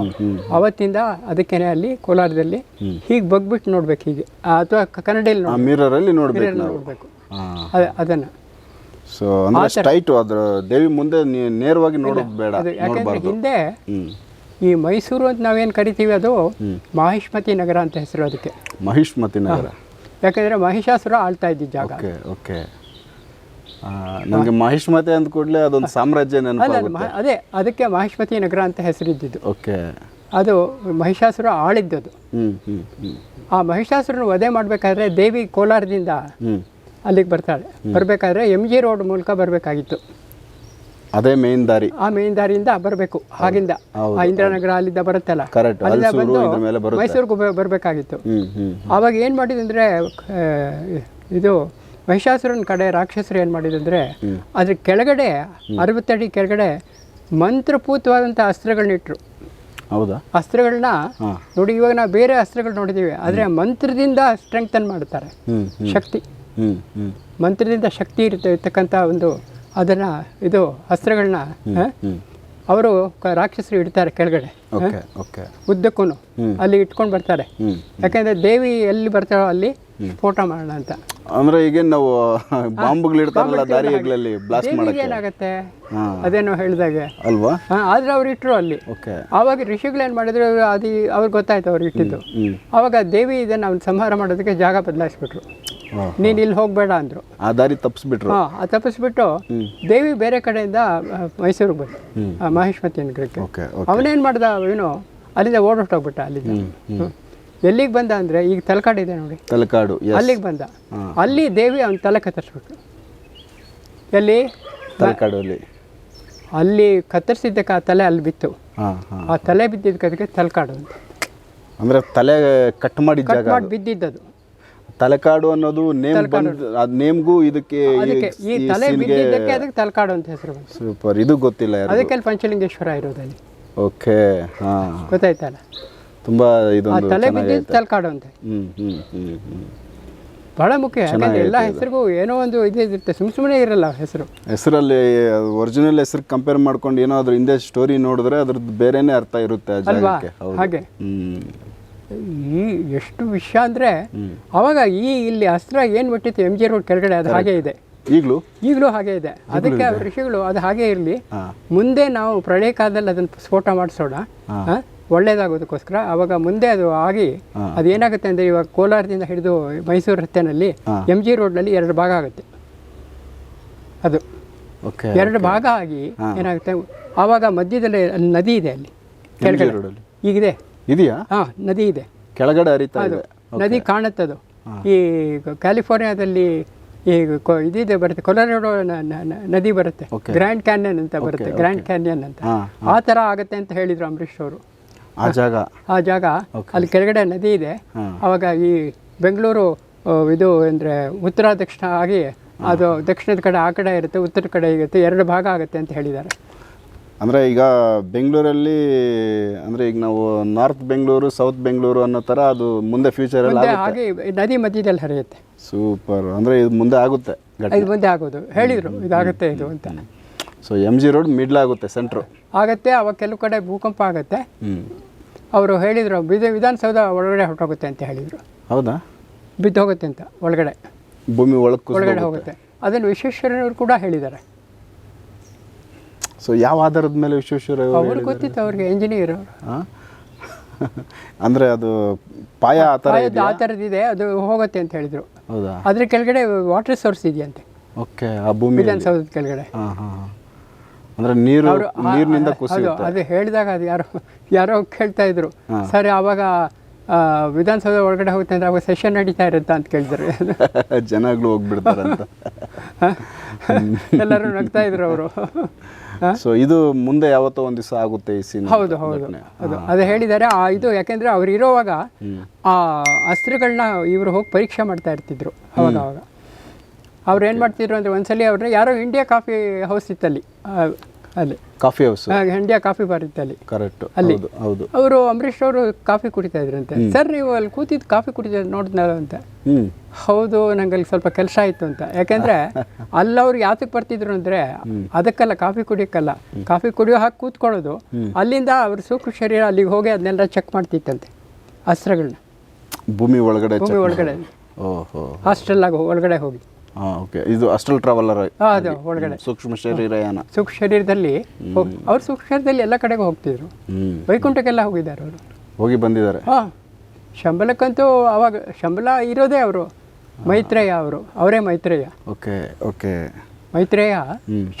ಅವತ್ತಿಂದ ಅದಕ್ಕೇನೆ ಅಲ್ಲಿ ಕೋಲಾರದಲ್ಲಿ ಹೀಗೆ ಬಗ್ಬಿಟ್ಟು ನೋಡ್ಬೇಕು ಹೀಗೆ. ಅಥವಾ ಕನ್ನಡಿಯಲ್ಲಿ ಆ ಮಿರರಲ್ಲಿ ನೋಡ್ಬೇಕು ನೋಡಬೇಕು. ಅದನ್ನು. ಸೊ ಅಂದ್ರೆ ಸ್ಟ್ರೈಟ್ ಅದ್ರ ದೇವಿ ಮುಂದೆ ನೇರವಾಗಿ ನೋಡೋದು ಬೇಡ ಯಾಕಂದ್ರೆ ಹಿಂದೆ ಈ ಮೈಸೂರು ಅಂತ ನಾವೇನು ಕರಿತೀವಿ ಅದು ಮಹಿಷ್ಮತಿ ನಗರ ಅಂತ ಹೆಸರು ಅದಕ್ಕೆ. ಮಹಿಷ್ಮತಿ ನಗರ. ಯಾಕಂದ್ರೆ ಮಹಿಷಾಸುರ ಆಳ್ತಾ ಇದ್ದಿದ್ದ ಜಾಗ. Okay okay. ನನಗೆ ಮಹಿಷ್ಮತೆ ಅಂದ ಕೂಡಲೇ ಅದೊಂದು ಸಾಮ್ರಾಜ್ಯ ನೆನಪಾಗುತ್ತೆ. ಅದೇ ಅದಕ್ಕೆ ಮಹಿಷ್ಮತಿ ನಗರ ಅಂತ ಹೆಸರಿದ್ದಿದ್ದು. ಓಕೆ. ಅದು ಮಹಿಷಾಸುರ ಆಳಿದ್ದದು. ಆ ಮಹಿಷಾಸುರನ ವಧೆ ಮಾಡಬೇಕಾದ್ರೆ ದೇವಿ ಕೋಲಾರದಿಂದ ಅಲ್ಲಿಗೆ ಬರ್ತಾಳೆ. ಬರಬೇಕಾದ್ರೆ ಎಂ ಜಿ ರೋಡ್ ಮೂಲಕ ಬರಬೇಕಾಗಿತ್ತು. ಅದೇ ಮೇನ್ ದಾರಿ. ಆ ಮೇನ್ ದಾರಿಯಿಂದ ಬರಬೇಕು ಹಾಗಿಂದ. ಆ ಇಂದಿರಾನಗರ ಅಲ್ಲಿಂದ ಬರುತ್ತಲ್ಲ. ಕರೆಕ್ಟ್ ಅಲ್ಲಿಂದ ಬಂದು ಮೈಸೂರಿಗೆ ಬರಬೇಕಾಗಿತ್ತು. ಆವಾಗ ಏನು ಮಾಡಿದಂದ್ರೆ ಇದು ಮಹಿಷಾಸುರನ ಕಡೆ ರಾಕ್ಷಸರು ಏನು ಮಾಡಿದಂದರೆ ಅದ್ರ ಕೆಳಗಡೆ ಅರವತ್ತಡಿ ಕೆಳಗಡೆ ಮಂತ್ರಪೂತವಾದಂಥ ಅಸ್ತ್ರಗಳನ್ನ ಇಟ್ಟರು ಹೌದಾ? ಅಸ್ತ್ರಗಳನ್ನ ನೋಡಿ ಇವಾಗ ನಾವು ಬೇರೆ ಅಸ್ತ್ರಗಳು ನೋಡಿದ್ದೀವಿ ಆದರೆ ಮಂತ್ರದಿಂದ ಸ್ಟ್ರೆಂಗ್ತನ್ ಮಾಡ್ತಾರೆ. ಶಕ್ತಿ. ಮಂತ್ರದಿಂದ ಶಕ್ತಿ ಇರುತ್ತೆ ಇರ್ತಕ್ಕಂಥ ಒಂದು ಅದನ್ನು ಇದು ಅಸ್ತ್ರಗಳನ್ನ ಅವರು ರಾಕ್ಷಸರು ಇಡ್ತಾರೆ ಕೆಳಗಡೆ ಉದ್ದಕ್ಕೂ ಅಲ್ಲಿ ಇಟ್ಕೊಂಡು ಬರ್ತಾರೆ. ಯಾಕಂದ್ರೆ ದೇವಿ ಎಲ್ಲಿ ಬರ್ತಾರೋ ಅಲ್ಲಿ ಸ್ಫೋಟ ಮಾಡೋಣ ಅಂತ. ಅಂದ್ರೆ ಈಗ ನಾವು ಬಾಂಬ್ಗಳು ಇಡ್ತಾರಲ್ಲ ದಾರಿಗಳಲ್ಲಿ ಬ್ಲಾಸ್ಟ್ ಮಾಡಕ್ಕೆ. ಏನಾಗತ್ತೆ? ಅದೇನೋ ಹೇಳಿದಾಗೆ. ಅಲ್ವಾ? ಆದ್ರೆ ಅವ್ರು ಇಟ್ಟರು ಅಲ್ಲಿ. ಓಕೆ. ಆವಾಗ ಋಷಿಗಳು ಏನು ಮಾಡಿದ್ರು ಅದು ಅವ್ರಿಗೆ ಗೊತ್ತಾಯ್ತು ಅವ್ರು ಇಟ್ಟಿದ್ದು. ಅವಾಗ ಆವಾಗ ದೇವಿ ಇದನ್ನು ಅವ್ನು ಸಂಹಾರ ಮಾಡೋದಕ್ಕೆ ಜಾಗ ಬದಲಾಯಿಸ್ಬಿಟ್ರು. ನೀನ್ ಇಲ್ಲಿ ಹೋಗಬೇಡ ಅಂದ್ರು. ಆ ದಾರಿ ತಪ್ಪಿಸ್ಬಿಟ್ರು ಹಾಂ ಆ ತಪ್ಪಿಸ್ಬಿಟ್ಟು ದೇವಿ ಬೇರೆ ಕಡೆಯಿಂದ ಮೈಸೂರಿಗೆ ಬಂದು ಮಹೇಶ್ಮತಿ ಓಕೆ ಓಕೆ. ಅವನೇನು ಮಾಡ್ದ ಏನು ಅಲ್ಲಿಂದ ಓಡೋಗ್ಬಿಟ್ಟ ಅಲ್ಲಿಂದ. ಎಲ್ಲಿಗೆ ಬಂದ ಅಂದರೆ ಈಗ ಇದೆ ನೋಡಿ. ತಲಕಾಡು ಅಲ್ಲಿಗೆ ಬಂದ. ಅಲ್ಲಿ ದೇವಿ ಅವನ ತಲೆ ಕತ್ತರಿಸ್ಬೇಕು ಎಲ್ಲಿ? ತಲಕಾಡು ಅಲ್ಲಿ ಅಲ್ಲಿ ಕತ್ತರಿಸಿದ್ದಕ್ಕೆ ಆ ತಲೆ ಅಲ್ಲಿ ಬಿತ್ತು. ಆ ತಲೆ ಬಿದ್ದಿದ್ದಕ್ಕೆ ತಲಕಾಡು ಅಂತ. ಅಂದ್ರೆ ತಲೆ ಕಟ್ ಮಾಡಿದ ಕಟ್ ಜಾಗ ಮಾಡಿ ಬಿದ್ದಿದ್ದದು. ತಲಕಾಡು ಅನ್ನೋದು ನೇಮ್ ಅದು ನೇಮ್ಗೂ ಇದಕ್ಕೆ ಅದಕ್ಕೆ ಈ ತಲೆ ಬಿದ್ದಿದ್ದಕ್ಕೆ ಅದಕ್ಕೆ ತಲಕಾಡು ಅಂತ ಹೆಸರು ಬಂತು. ಸೂಪರ್. ಇದು ಗೊತ್ತಿಲ್ಲ ಯಾರು ಅದಕ್ಕೆ ಅಲ್ಲಿ ಪಂಚಲಿಂಗೇಶ್ವರ ಇರೋದಲ್ಲಿ ಓಕೆ ಹಾ. ಗೊತ್ತಾಯ್ತಲ್ಲ? ತುಂಬಾ ಇದೊಂದು ತಲೆ ಬಿದ್ದಿದ್ದು ತಲಕಾಡು ಅಂತ ಬಹಳ ಮುಖ್ಯ ಯಾಕಂದ್ರೆ ಎಲ್ಲ ಹೆಸರಿಗೂ ಏನೋ ಒಂದು ಇದು ಇರುತ್ತೆ ಸುಮ್ ಸುಮ್ಮನೆ ಇರಲ್ಲ ಹೆಸರು. ಹೆಸರಲ್ಲಿ ಒರಿಜಿನಲ್ ಹೆಸರು ಕಂಪೇರ್ ಮಾಡ್ಕೊಂಡು ಏನೋ ಅದ್ರ ಹಿಂದೆ ಸ್ಟೋರಿ ನೋಡಿದ್ರೆ ಅದ್ರದ್ದು ಬೇರೆನೇ ಅರ್ಥ ಇರುತ್ತೆ ಆ ಜಾಗಕ್ಕೆ. ಹೌದು. ಹಾಗೆ. ಹ್ಮ್. ಈ ಎಷ್ಟು ವಿಷಯ ಅಂದ್ರೆ ಅವಾಗ ಈ ಇಲ್ಲಿ ಅಸ್ತ್ರ ಏನ್ ಬಿಟ್ಟಿತ್ತು ಎಂ ಜಿ ರೋಡ್ ಕೆಳಗಡೆ ಅದು ಹಾಗೆ ಇದೆ. ಈಗಲೂ? ಈಗಲೂ ಹಾಗೆ ಇದೆ. ಅದಕ್ಕೆ ಆ ಋಷಿಗಳು ಅದು ಹಾಗೆ ಇರಲಿ. ಮುಂದೆ ನಾವು ಪ್ರಳಯ ಕಾಲದಲ್ಲಿ ಅದನ್ನು ಸ್ಫೋಟ ಮಾಡಿಸೋಣ? ಒಳ್ಳೇದಾಗೋದಕ್ಕೋಸ್ಕರ ಅವಾಗ ಮುಂದೆ ಅದು ಆಗಿ ಅದು ಏನಾಗುತ್ತೆ ಅಂದರೆ ಇವಾಗ ಕೋಲಾರದಿಂದ ಹಿಡಿದು ಮೈಸೂರು ರಸ್ತೆನಲ್ಲಿ ಎಂ ಜಿ ರೋಡ್ನಲ್ಲಿ ಎರಡು ಭಾಗ ಆಗುತ್ತೆ. ಅದು. ಎರಡು ಭಾಗ ಆಗಿ ಏನಾಗುತ್ತೆ? ಆವಾಗ ಮಧ್ಯದಲ್ಲಿ ಅಲ್ಲಿ ನದಿ ಇದೆ ಅಲ್ಲಿ. ಕೆಳಗಡೆ. ಈಗಿದೆ. ಇದೆಯಾ? ಹಾಂ ನದಿ ಇದೆ. ಕೆಳಗಡೆ ಹರಿತಾ ಅದು. ಇದೆ. ನದಿ ಕಾಣುತ್ತದು. ಈ ಕ್ಯಾಲಿಫೋರ್ನಿಯಾದಲ್ಲಿ ಈ ಇದೇ ಇದಿದೆ ಬರುತ್ತೆ. ಕೊಲರೆಡೋ ನದಿ ಬರುತ್ತೆ. ಗ್ರ್ಯಾಂಡ್ ಕ್ಯಾನ್ಯನ್ ಅಂತ ಬರುತ್ತೆ. ಗ್ರ್ಯಾಂಡ್ ಕ್ಯಾನ್ಯನ್ ಅಂತ. ಆ ಥರ ಆಗುತ್ತೆ ಅಂತ ಹೇಳಿದ್ರು ಅಂಬರೀಷ್ ಅವರು. ಆ ಜಾಗ. ಆ ಜಾಗ. ಅಲ್ಲಿ ಕೆಳಗಡೆ ನದಿ ಇದೆ. ಅವಾಗ ಈ ಬೆಂಗಳೂರು ಇದು ಅಂದರೆ ಉತ್ತರ ದಕ್ಷಿಣ ಆಗಿ ಅದು ದಕ್ಷಿಣದ ಕಡೆ ಆ ಕಡೆ ಇರುತ್ತೆ ಉತ್ತರ ಕಡೆ ಇರುತ್ತೆ ಎರಡು ಭಾಗ ಆಗುತ್ತೆ ಅಂತ ಹೇಳಿದ್ದಾರೆ. ಅಂದ್ರೆ ಈಗ ಬೆಂಗಳೂರಲ್ಲಿ ಅಂದ್ರೆ ಈಗ ನಾವು ನಾರ್ತ್ ಬೆಂಗಳೂರು ಸೌತ್ ಬೆಂಗಳೂರು ಅನ್ನೋ ತರ ಅದು ಮುಂದೆ ಫ್ಯೂಚರ್ ಅಲ್ಲಿ ಮುಂದೆ ಹಾಗೆ ನದಿ ಮಧ್ಯದಲ್ಲಿ ಹರಿಯುತ್ತೆ. ಸೂಪರ್ ಅಂದ್ರೆ ಇದು ಮುಂದೆ ಆಗುತ್ತೆ ಇದು ಮುಂದೆ ಆಗೋದು. ಹೇಳಿದರು ಇದಾಗುತ್ತೆ ಇದು ಅಂತ. So M G road middle ಆಗುತ್ತೆ ಸೆಂಟ್ರು ಆಗತ್ತೆ ಅವಾಗ ಕೆಲವು ಕಡೆ ಭೂಕಂಪ ಆಗುತ್ತೆ. ಅವರು ಹೇಳಿದರು ಬಿದ ವಿಧಾನಸೌಧ ಒಳಗಡೆ ಹೊರಟೋಗುತ್ತೆ ಅಂತ ಹೇಳಿದರು. ಹೌದಾ? ಬಿದ್ದು ಹೋಗುತ್ತೆ ಅಂತ ಒಳಗಡೆ. ಭೂಮಿ ಒಳಗೆ ಒಳಗಡೆ ಹೋಗುತ್ತೆ. ಅದನ್ನು ವಿಶ್ವೇಶ್ವರಯ್ಯನವರು ಕೂಡ ಹೇಳಿದ್ದಾರೆ. ಸೊ ಯಾವ ಆಧಾರದ ಮೇಲೆ ವಿಶ್ವೇಶ್ವರ ಅವ್ರಿಗೆ ಗೊತ್ತಿತ್ತು ಅವ್ರಿಗೆ ಇಂಜಿನಿಯರ್? ಅಂದ್ರೆ ಅದು ಪಾಯ ಆ ಥರ ಆ ಥರದ್ದಿದೆ ಅದು ಹೋಗುತ್ತೆ ಅಂತ ಹೇಳಿದರು. ಹೌದಾ? ಅದ್ರ ಕೆಳಗಡೆ ವಾಟರ್ ಸೋರ್ಸ್ ಇದೆಯಂತೆ. ಓಕೆ ಆ ಭೂಮಿ ವಿಧಾನಸೌಧದ ಕೆಳಗಡೆ. ಹಾಂ ಹಾಂ. ಅಂದ್ರೆ ನೀರು ನೀರಿನಿಂದ ಅದು ಕುಸಿಯುತ್ತೆ. ಅದು ಹೇಳಿದಾಗ ಅದು ಯಾರೋ ಯಾರೋ ಕೇಳ್ತಾ ಇದ್ರು ಸರಿ ಅವಾಗ ವಿಧಾನಸೌಧ ಒಳಗಡೆ ಹೋಗುತ್ತೆ ಅಂದ್ರೆ ಅವಾಗ ಸೆಷನ್ ನಡೀತಾ ಇರುತ್ತಾ? ಅಂತ ಕೇಳಿದ್ರು. ಜನಗಳು ಹೋಗ್ಬಿಡ್ತಾರಂತ. ಎಲ್ಲರೂ ನಗ್ತಾ ಇದ್ರು ಅವರು. ಸೊ ಇದು ಮುಂದೆ ಯಾವತ್ತೋ ಒಂದ್ ದಿವಸ ಆಗುತ್ತೆ ಈ ಸೀನ್ ಹೌದು ಹೌದು ಅದು ಅದು ಹೇಳಿದ್ದಾರೆ ಆ ಇದು ಯಾಕೆಂದ್ರೆ ಅವ್ರು ಇರೋವಾಗ ಆ ಅಸ್ತ್ರಗಳನ್ನ ಇವರು ಹೋಗಿ ಪರೀಕ್ಷೆ ಮಾಡ್ತಾ ಇರ್ತಿದ್ರು ಅವಾಗ ಅವಾಗ ಅವ್ರು ಏನು ಮಾಡ್ತಿದ್ರು ಅಂದರೆ ಒಂದ್ಸಲಿ ಅವರು ಯಾರೋ ಇಂಡಿಯಾ ಕಾಫಿ ಹೌಸ್ ಇತ್ತಲ್ಲಿ ಅಲ್ಲಿ. Coffee house India coffee bar ಇತ್ತಲ್ಲಿ. Correct ಅಲ್ಲಿ. ಹೌದು ಅವರು ಅಂಬರೀಷ್ ಅವರು ಕಾಫಿ ಕುಡಿತಾ ಇದ್ರಂತೆ ಸರ್ ನೀವು ಅಲ್ಲಿ ಕೂತಿದ್ ಕಾಫಿ ಕುಡಿತಾ ನೋಡಿದ್ನಲ್ಲ ಅಂತ. ಹೌದು ನಂಗೆ ಅಲ್ಲಿ ಸ್ವಲ್ಪ ಕೆಲಸ ಆಯಿತು ಅಂತ. ಯಾಕೆಂದ್ರೆ ಅಲ್ಲವ್ರು ಯಾತಕ್ಕೆ ಬರ್ತಿದ್ರು ಅಂದರೆ ಅದಕ್ಕಲ್ಲ ಕಾಫಿ ಕುಡಿಯೋಕ್ಕಲ್ಲ. ಕಾಫಿ ಕುಡಿಯೋ ಹಾಕಿ ಕೂತ್ಕೊಳ್ಳೋದು. ಅಲ್ಲಿಂದ ಅವ್ರ ಸೂಕ್ಷ್ಮ ಶರೀರ ಅಲ್ಲಿಗೆ ಹೋಗಿ ಅದನ್ನೆಲ್ಲ ಚೆಕ್ ಮಾಡ್ತಿತ್ತಂತೆ ಅಸ್ತ್ರಗಳನ್ನ. ಭೂಮಿ ಒಳಗಡೆ ಭೂಮಿ ಒಳಗಡೆ. ಹಾಸ್ಟೆಲ್ಲಾಗ ಒಳಗಡೆ ಹೋಗಿ. ಓಕೆ ಇದು ಅಸ್ಟ್ರಲ್ ಟ್ರಾವೆಲರ್ ಅದು ಒಳಗಡೆ. ಸೂಕ್ಷ್ಮ ಶರೀರಯಾನ ಸೂಕ್ಷ್ಮ ಶರೀರದಲ್ಲಿ ಅವ್ರು ಸೂಕ್ಷ್ಮ ಶರೀರದಲ್ಲಿ ಎಲ್ಲ ಕಡೆಗೂ ಹೋಗ್ತಿದ್ರು. ವೈಕುಂಠಕ್ಕೆಲ್ಲ ಹೋಗಿದ್ದಾರೆ ಅವರು. ಹೋಗಿ ಬಂದಿದ್ದಾರೆ? ಹಾಂ. ಶಂಬಲಕ್ಕಂತೂ ಅವಾಗ ಶಂಬಲ ಇರೋದೇ ಅವರು. ಮೈತ್ರೇಯ ಅವರು. ಅವರೇ ಮೈತ್ರೇಯ. ಓಕೆ ಓಕೆ ಮೈತ್ರೇಯ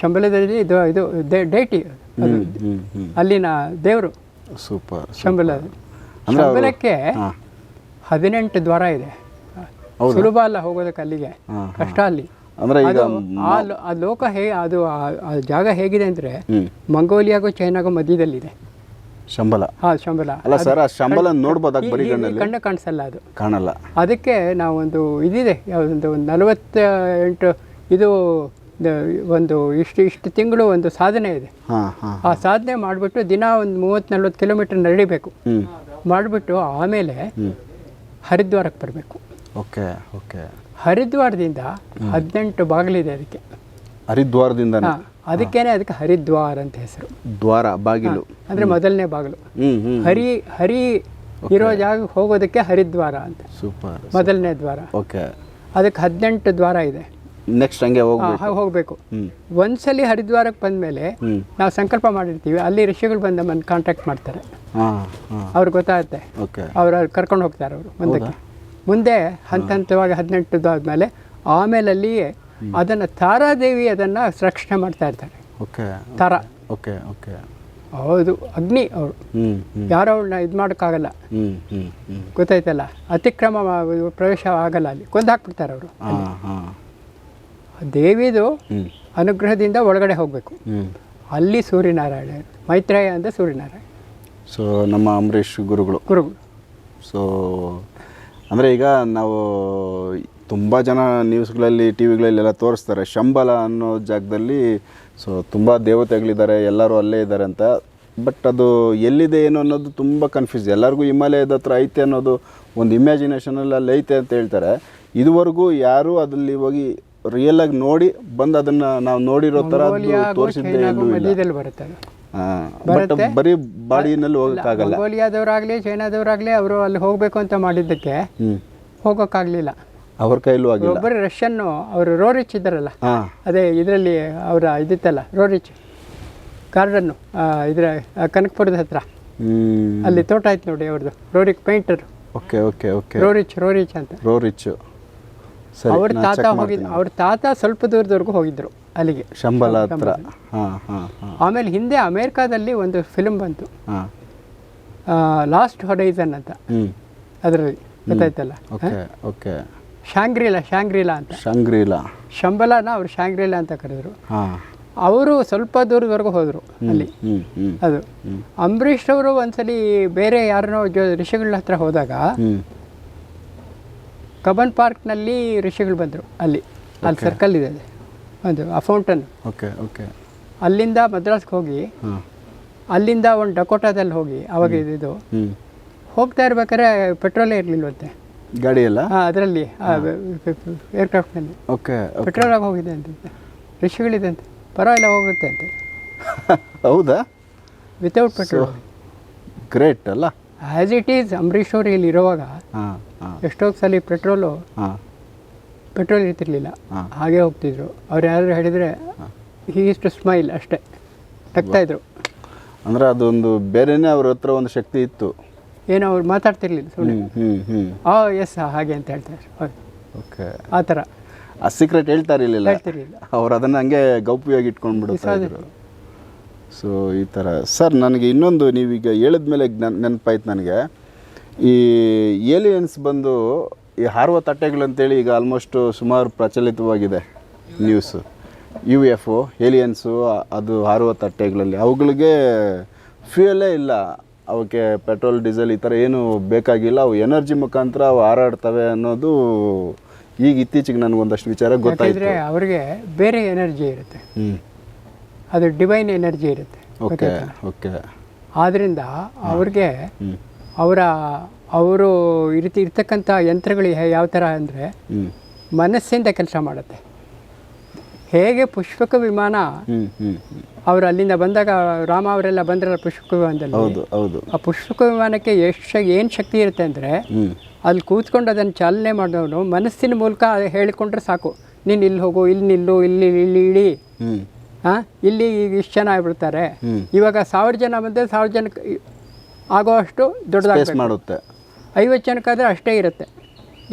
ಶಂಬಲದಲ್ಲಿ ಇದು ಇದು ಡೇಟಿ ಅಲ್ಲಿನ ದೇವರು. ಸೂಪರ್ ಶಂಬಲ ಶಂಬಲಕ್ಕೆ ಹದಿನೆಂಟು ದ್ವಾರ ಇದೆ. ಸುಲಭ ಅಲ್ಲ ಹೋಗೋದಕ್ಕೆ ಅಲ್ಲಿಗೆ. ಕಷ್ಟ ಅಲ್ಲಿ. ಅಂದ್ರೆ ಈಗ ಆ ಲೋಕ ಹೇ ಅದು ಆ- ಜಾಗ ಹೇಗಿದೆ ಅಂದ್ರೆ ಮಂಗೋಲಿಯಾಗೂ ಚೈನಾಗೂ ಮಧ್ಯದಲ್ಲಿದೆ. ಶಂಬಲ. ಹಾ ಶಂಬಲ. ಅಲ್ಲ ಸರ್ ಆ ಶಂಬಲ ನೋಡ್ಬೋದಾಗ ಬರೀ ಕಣ್ಣು ಕಾಣಿಸಲ್ಲ ಅದು. ಕಾಣಲ್ಲ. ಅದಕ್ಕೆ ನಾವೊಂದು ಇದಿದೆ ಯಾವುದೊಂದು ನಲವತ್ತ ಎಂಟು ಇದು ಒಂದು ಇಷ್ಟು ಇಷ್ಟು ತಿಂಗಳು ಒಂದು ಸಾಧನೆ ಇದೆ. ಆ ಸಾಧನೆ ಮಾಡಿಬಿಟ್ಟು ದಿನ ಒಂದು ಮೂವತ್ತು ನಲ್ವತ್ತು ಕಿಲೋಮೀಟರ್ ನಡಿಬೇಕು. ಮಾಡಿಬಿಟ್ಟು ಆಮೇಲೆ ಹರಿದ್ವಾರಕ್ಕೆ ಬರಬೇಕು. Okay okay. ಹರಿದ್ವಾರದಿಂದ ಹದಿನೆಂಟು ಬಾಗಿಲಿದೆ ಅದಕ್ಕೆ. ಹರಿದ್ವಾರದಿಂದ ಹಾ ಅದಕ್ಕೇನೆ ಅದಕ್ಕೆ ಹರಿದ್ವಾರ ಅಂತ ಹೆಸರು. ದ್ವಾರ ಬಾಗಿಲು. ಅಂದ್ರೆ ಮೊದಲನೇ ಬಾಗಿಲು. ಹ್ಮ್ ಹ್ಮ್ ಹರಿ ಹರಿ ಇರೋ ಜಾಗ ಹೋಗೋದಕ್ಕೆ ಹರಿದ್ವಾರ ಅಂತ. ಸೂಪರ್ ಮೊದಲನೇ ದ್ವಾರ. ಓಕೆ. ಅದಕ್ಕೆ ಹದಿನೆಂಟು ದ್ವಾರ ಇದೆ. ನೆಕ್ಸ್ಟ್ ಹಂಗೆ ಹೋಗ್ಬೇಕು. ಹಾಗೆ ಹೋಗಬೇಕು. ಹ್ಮ್. ಒಂದ್ಸಲಿ ಹರಿದ್ವಾರಕ್ಕೆ ಬಂದ ಮೇಲೆ ನಾವು ಸಂಕಲ್ಪ ಮಾಡಿರ್ತೀವಿ. ಅಲ್ಲಿ ಋಷಿಗಳು ಬಂದು ನಮ್ಮನ್ನು ಕಾಂಟ್ಯಾಕ್ಟ್ ಮಾಡ್ತಾರೆ. ಹಾ ಹಾ. ಅವ್ರಿಗೆ ಗೊತ್ತಾಗುತ್ತೆ. ಓಕೆ. ಅವರು ಕರ್ಕೊಂಡು ಹೋಗ್ತಾರೆ ಅವರು ಮುಂದಕ್ಕೆ ಮುಂದೆ ಹಂತ ಹಂತವಾಗಿ ಹದಿನೆಂಟದ್ದು ಆದಮೇಲೆ ಆಮೇಲೆ ಅಲ್ಲಿಯೇ ಅದನ್ನು ತಾರಾದೇವಿ ಅದನ್ನು ರಕ್ಷಣೆ ಮಾಡ್ತಾ ಇರ್ತಾರೆ. ಓಕೆ. ತಾರಾ. Okay okay. ಹೌದು ಅಗ್ನಿ ಅವರು. ಯಾರು ಅವ್ರನ್ನ ಇದು ಮಾಡೋಕ್ಕಾಗಲ್ಲ. ಗೊತ್ತಾಯ್ತಲ್ಲ? ಅತಿಕ್ರಮ ಪ್ರವೇಶ ಆಗಲ್ಲ ಅಲ್ಲಿ. ಕೊಂದು ಹಾಕ್ಬಿಡ್ತಾರೆ ಅವರು ದೇವಿದು ಅನುಗ್ರಹದಿಂದ ಒಳಗಡೆ ಹೋಗಬೇಕು. ಅಲ್ಲಿ ಸೂರ್ಯನಾರಾಯಣ ಮೈತ್ರೇಯ ಅಂದರೆ ಸೂರ್ಯನಾರಾಯಣ. ಸೊ ನಮ್ಮ ಅಂಬರೀಷ್ ಗುರುಗಳು. ಗುರುಗಳು. ಸೊ ಅಂದರೆ ಈಗ ನಾವು ತುಂಬ ಜನ ನ್ಯೂಸ್ಗಳಲ್ಲಿ ಟಿ ವಿಗಳಲ್ಲೆಲ್ಲ ತೋರಿಸ್ತಾರೆ. ಶಂಬಲ ಅನ್ನೋ ಜಾಗದಲ್ಲಿ ಸೊ ತುಂಬ ದೇವತೆಗಳಿದ್ದಾರೆ ಎಲ್ಲರೂ ಅಲ್ಲೇ ಇದ್ದಾರೆ ಅಂತ. ಬಟ್ ಅದು ಎಲ್ಲಿದೆ ಏನು ಅನ್ನೋದು ತುಂಬ ಕನ್ಫ್ಯೂಸ್ ಎಲ್ಲರಿಗೂ ಹಿಮಾಲಯದ ಹತ್ರ ಐತೆ ಅನ್ನೋದು ಒಂದು ಇಮ್ಯಾಜಿನೇಷನಲ್ಲಿ ಅಲ್ಲಿ ಐತೆ ಅಂತ ಹೇಳ್ತಾರೆ. ಇದುವರೆಗೂ ಯಾರೂ ಅದಲ್ಲಿ ಹೋಗಿ ರಿಯಲ್ ಆಗಿ ನೋಡಿ ಬಂದು ಅದನ್ನು ನಾವು ನೋಡಿರೋ ಥರ ತೋರಿಸಿದ್ದೇ ಎಲ್ಲೂ ಇಲ್ಲ. ಬಟ್ ಬರೀ ಬಾಡಿನಲ್ಲಿ ಹೋಗೋಕ್ಕಾಗಲ್ಲ. ಮಂಗೋಲಿಯಾದವರಾಗಲಿ ಚೈನಾದವರಾಗಲಿ ಅವರು ಅಲ್ಲಿ ಹೋಗಬೇಕು ಅಂತ ಮಾಡಿದ್ದಕ್ಕೆ ಹೋಗೋಕಾಗ್ಲಿಲ್ಲ ಹೋಗೋಕ್ಕಾಗಲಿಲ್ಲ. ಅವ್ರ ಕೈಲೂ ಆಗಿಲ್ಲ. ಒಬ್ಬರು ರಷ್ಯನ್ನು ಅವರು ರೋರಿಚ್ ಇದ್ದಾರಲ್ಲ. ಅದೇ ಇದರಲ್ಲಿ ಅವರ ಇದಿತ್ತಲ್ಲ ರೋರಿಚ್. ಗಾರ್ಡನ್ನು ಇದರ ಕನಕಪುರದ ಹತ್ರ. ಅಲ್ಲಿ ತೋಟ ಆಯ್ತು ನೋಡಿ ಅವ್ರದ್ದು Roerich painter. Okay okay okay. Roerich Roerich ಅಂತ. ರೋರಿಚ್. ಅವ್ರ ತಾತ ಹೋಗಿದ್ರು ಹೋಗಿದ್ ಅವ್ರ ತಾತ ಸ್ವಲ್ಪ ದೂರದವರೆಗೂ ಹೋಗಿದ್ರು. ಅಲ್ಲಿಗೆ. ಶಂಬಲ ಹತ್ರ. ಹಾಂ ಹಾಂ ಹಾಂ. ಆಮೇಲೆ ಹಿಂದೆ ಅಮೇರಿಕಾದಲ್ಲಿ ಒಂದು ಫಿಲ್ಮ್ ಬಂತು. ಹಾಂ. ಲಾಸ್ಟ್ ಹೊಡೈಸನ್ ಅಂತ. ಅದರಲ್ಲಿ. ಗೊತ್ತಾಯ್ತಲ್ಲ? Okay okay. ಶಾಂಗ್ರಿಲಾ ಶಾಂಗ್ರಿಲಾ ಅಂತ. ಶಾಂಗ್ರೀಲಾ ಶಂಬಲಾನ ಅವ್ರು ಶಾಂಗ್ರಿಲಾ ಅಂತ ಕರೆದ್ರು. ಅವರು ಸ್ವಲ್ಪ ದೂರದವರೆಗೂ ಹೋದರು ಅಲ್ಲಿ. ಅದು. ಅಂಬರೀಷ್ ಅವರು ಒಂದ್ಸಲಿ ಬೇರೆ ಯಾರನ್ನೋ ಜೋ ಋಷಿಗಳ ಹತ್ರ ಹೋದಾಗ ಕಬನ್ ಪಾರ್ಕ್ನಲ್ಲಿ ಋಷಿಗಳು ಬಂದರು ಅಲ್ಲಿ. ಅಲ್ಲಿ ಸರ್ಕಲ್ ಇದೆ ಅದು. ಆ ಫೌಂಟನ್ ಓಕೆ ಓಕೆ ಅಲ್ಲಿಂದ ಮದ್ರಾಸ್ಗೆ ಹೋಗಿ ಅಲ್ಲಿಂದ ಒಂದು ಡಕೋಟಾದಲ್ಲಿ ಹೋಗಿ ಅವಾಗ ಇದು ಹೋಗ್ತಾ ಇರ್ಬೇಕಾದ್ರೆ ಪೆಟ್ರೋಲೇ ಇರಲಿಲ್ವಂತೆ ಗಾಡಿ ಹಾಂ ಅದರಲ್ಲಿ ಏರ್ಕ್ರಾಫ್ಟ್ನಲ್ಲಿ ಓಕೆ ಪೆಟ್ರೋಲ್ ಆಗಿ ಹೋಗಿದೆ ಅಂತ. ಋಷಿಗಳಿದೆ ಅಂತ. ಪರವಾಗಿಲ್ಲ ಹೋಗುತ್ತೆ ಅಂತ. ಹೌದಾ? ವಿತೌಟ್ ಪೆಟ್ರೋಲ್ ಗ್ರೇಟ್ ಅಲ್ಲ? ಆ್ಯಸ್ ಇಟ್ ಈಸ್ ಅಂಬರೀಶ್ ಅವರು ಇಲ್ಲಿ ಇರುವಾಗ ಎಷ್ಟೋ ಸಲ ಪೆಟ್ರೋಲು ಪೆಟ್ರೋಲ್ ಇರ್ತಿರ್ಲಿಲ್ಲ. ಹಾಗೆ ಹೋಗ್ತಿದ್ರು. ಅವ್ರು ಯಾರು ಹೇಳಿದರೆ ಹೀ. ಇಸ್ ಟು ಸ್ಮೈಲ್ ಅಷ್ಟೇ. ತಗ್ತಾ ಇದ್ರು. ಅಂದ್ರೆ ಅದೊಂದು ಬೇರೆನೇ ಅವ್ರ ಹತ್ರ ಒಂದು ಶಕ್ತಿ ಇತ್ತು. ಏನೋ ಅವ್ರು ಮಾತಾಡ್ತಿರ್ಲಿಲ್ಲ ಸುಮ್ಮನೆ ಆ ಎಸ್ ಹಾಗೆ ಅಂತ ಹೇಳ್ತಾರೆ. ಓಕೆ. ಆ ಥರ. ಆ ಸೀಕ್ರೆಟ್ ಹೇಳ್ತಾ ಇರಲಿಲ್ಲ. ಅವ್ರು ಅದನ್ನು ಹಂಗೆ ಗೌಪ್ಯವಾಗಿ ಇಟ್ಕೊಂಡು ಬಿಡ್ತಾ ಇದ್ರು. ಸೊ ಈ ಥರ. ಸರ್ ನನಗೆ ಇನ್ನೊಂದು ನೀವೀಗ ಹೇಳಿದ್ಮೇಲೆ ಜ್ಞಾನ ನೆನಪಾಯ್ತು ನನಗೆ. ಈ ಏಲಿಯನ್ಸ್ ಬಂದು ಈ ಹಾರುವ ತಟ್ಟೆಗಳು ಅಂತೇಳಿ ಈಗ ಆಲ್ಮೋಸ್ಟ್ ಸುಮಾರು ಪ್ರಚಲಿತವಾಗಿದೆ news U F O aliens ಅದು ಹಾರುವ ತಟ್ಟೆಗಳಲ್ಲಿ. ಅವುಗಳಿಗೆ ಫ್ಯೂಯಲೇ ಇಲ್ಲ. ಅವಕ್ಕೆ ಪೆಟ್ರೋಲ್ ಡೀಸೆಲ್ ಈ ಥರ ಏನು ಬೇಕಾಗಿಲ್ಲ. ಅವು ಎನರ್ಜಿ ಮುಖಾಂತರ ಅವು ಹಾರಾಡ್ತವೆ ಅನ್ನೋದು ಈಗ ಇತ್ತೀಚೆಗೆ ನನಗೊಂದಷ್ಟು ವಿಚಾರ ಗೊತ್ತಾಯ್ತು. ಅವರಿಗೆ ಬೇರೆ ಎನರ್ಜಿ ಇರುತ್ತೆ. ಅದು ಡಿವೈನ್ ಎನರ್ಜಿ ಇರುತ್ತೆ. ಓಕೆ ಓಕೆ ಆದ್ದರಿಂದ ಅವ್ರಿಗೆ ಅವರ ಅವರು ಈ ರೀತಿ ಇರ್ತಕ್ಕಂಥ ಯಂತ್ರಗಳು ಯಾವ ಥರ ಅಂದರೆ ಮನಸ್ಸಿಂದ ಕೆಲಸ ಮಾಡುತ್ತೆ. ಹೇಗೆ ಪುಷ್ಪಕ ವಿಮಾನ ಅವರು ಅಲ್ಲಿಂದ ಬಂದಾಗ ರಾಮ ಅವರೆಲ್ಲ ಬಂದ್ರಲ್ಲ ಪುಷ್ಪಕ ವಿಮಾನದಲ್ಲಿ? ಹೌದು ಆ ಪುಷ್ಪಕ ವಿಮಾನಕ್ಕೆ ಎಷ್ಟು ಏನು ಶಕ್ತಿ ಇರುತ್ತೆ ಅಂದರೆ ಅಲ್ಲಿ ಕೂತ್ಕೊಂಡು ಅದನ್ನು ಚಾಲನೆ ಮಾಡಿದವನು ಮನಸ್ಸಿನ ಮೂಲಕ ಹೇಳಿಕೊಂಡ್ರೆ ಸಾಕು. ನೀನು ಇಲ್ಲಿ ಹೋಗು ಇಲ್ಲಿ ನಿಲ್ಲು ಇಲ್ಲಿ ಇಲ್ಲಿ ಇಳಿ. ಹಾಂ ಇಲ್ಲಿ ಈಗ ಇಷ್ಟು ಜನ ಆಗ್ಬಿಡ್ತಾರೆ. ಇವಾಗ ಸಾವಿರ ಜನ ಬಂದರೆ ಸಾವಿರ ಜನಕ್ಕೆ ಆಗೋ ಅಷ್ಟು ದೊಡ್ಡದಾಗಬೇಕು ಮಾಡುತ್ತೆ. ಐವತ್ತು ಜನಕ್ಕಾದ್ರೆ ಅಷ್ಟೇ ಇರುತ್ತೆ.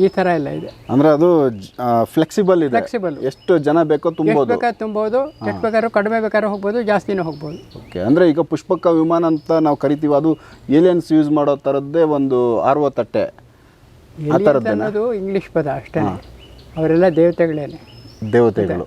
ಈ ಥರ ಎಲ್ಲ ಇದೆ. ಅಂದರೆ ಅದು ಫ್ಲೆಕ್ಸಿಬಲ್ ಇದೆ. ಫ್ಲೆಕ್ಸಿಬಲ್ ಎಷ್ಟು ಜನ ಬೇಕೋ ಎಷ್ಟು ತುಂಬೋದು. ಬೇಕಾದ್ರೆ ತುಂಬೋದು ಎಷ್ಟು ಬೇಕಾದ್ರೂ ಕಡಿಮೆ ಬೇಕಾದ್ರೂ ಹೋಗ್ಬೋದು ಜಾಸ್ತಿನೂ ಹೋಗ್ಬೋದು. ಓಕೆ ಅಂದರೆ ಈಗ ಪುಷ್ಪಕ ವಿಮಾನ ಅಂತ ನಾವು ಕರಿತೀವಿ ಅದು ಏಲಿಯನ್ಸ್ ಯೂಸ್ ಮಾಡೋ ಥರದ್ದೇ ಒಂದು ಆರ್ವ ತಟ್ಟೆ ಆ ಅನ್ನೋದು ಇಂಗ್ಲೀಷ್ ಪದ ಅಷ್ಟೇ. ಅವರೆಲ್ಲ ದೇವತೆಗಳೇನೆ. ದೇವತೆಗಳು.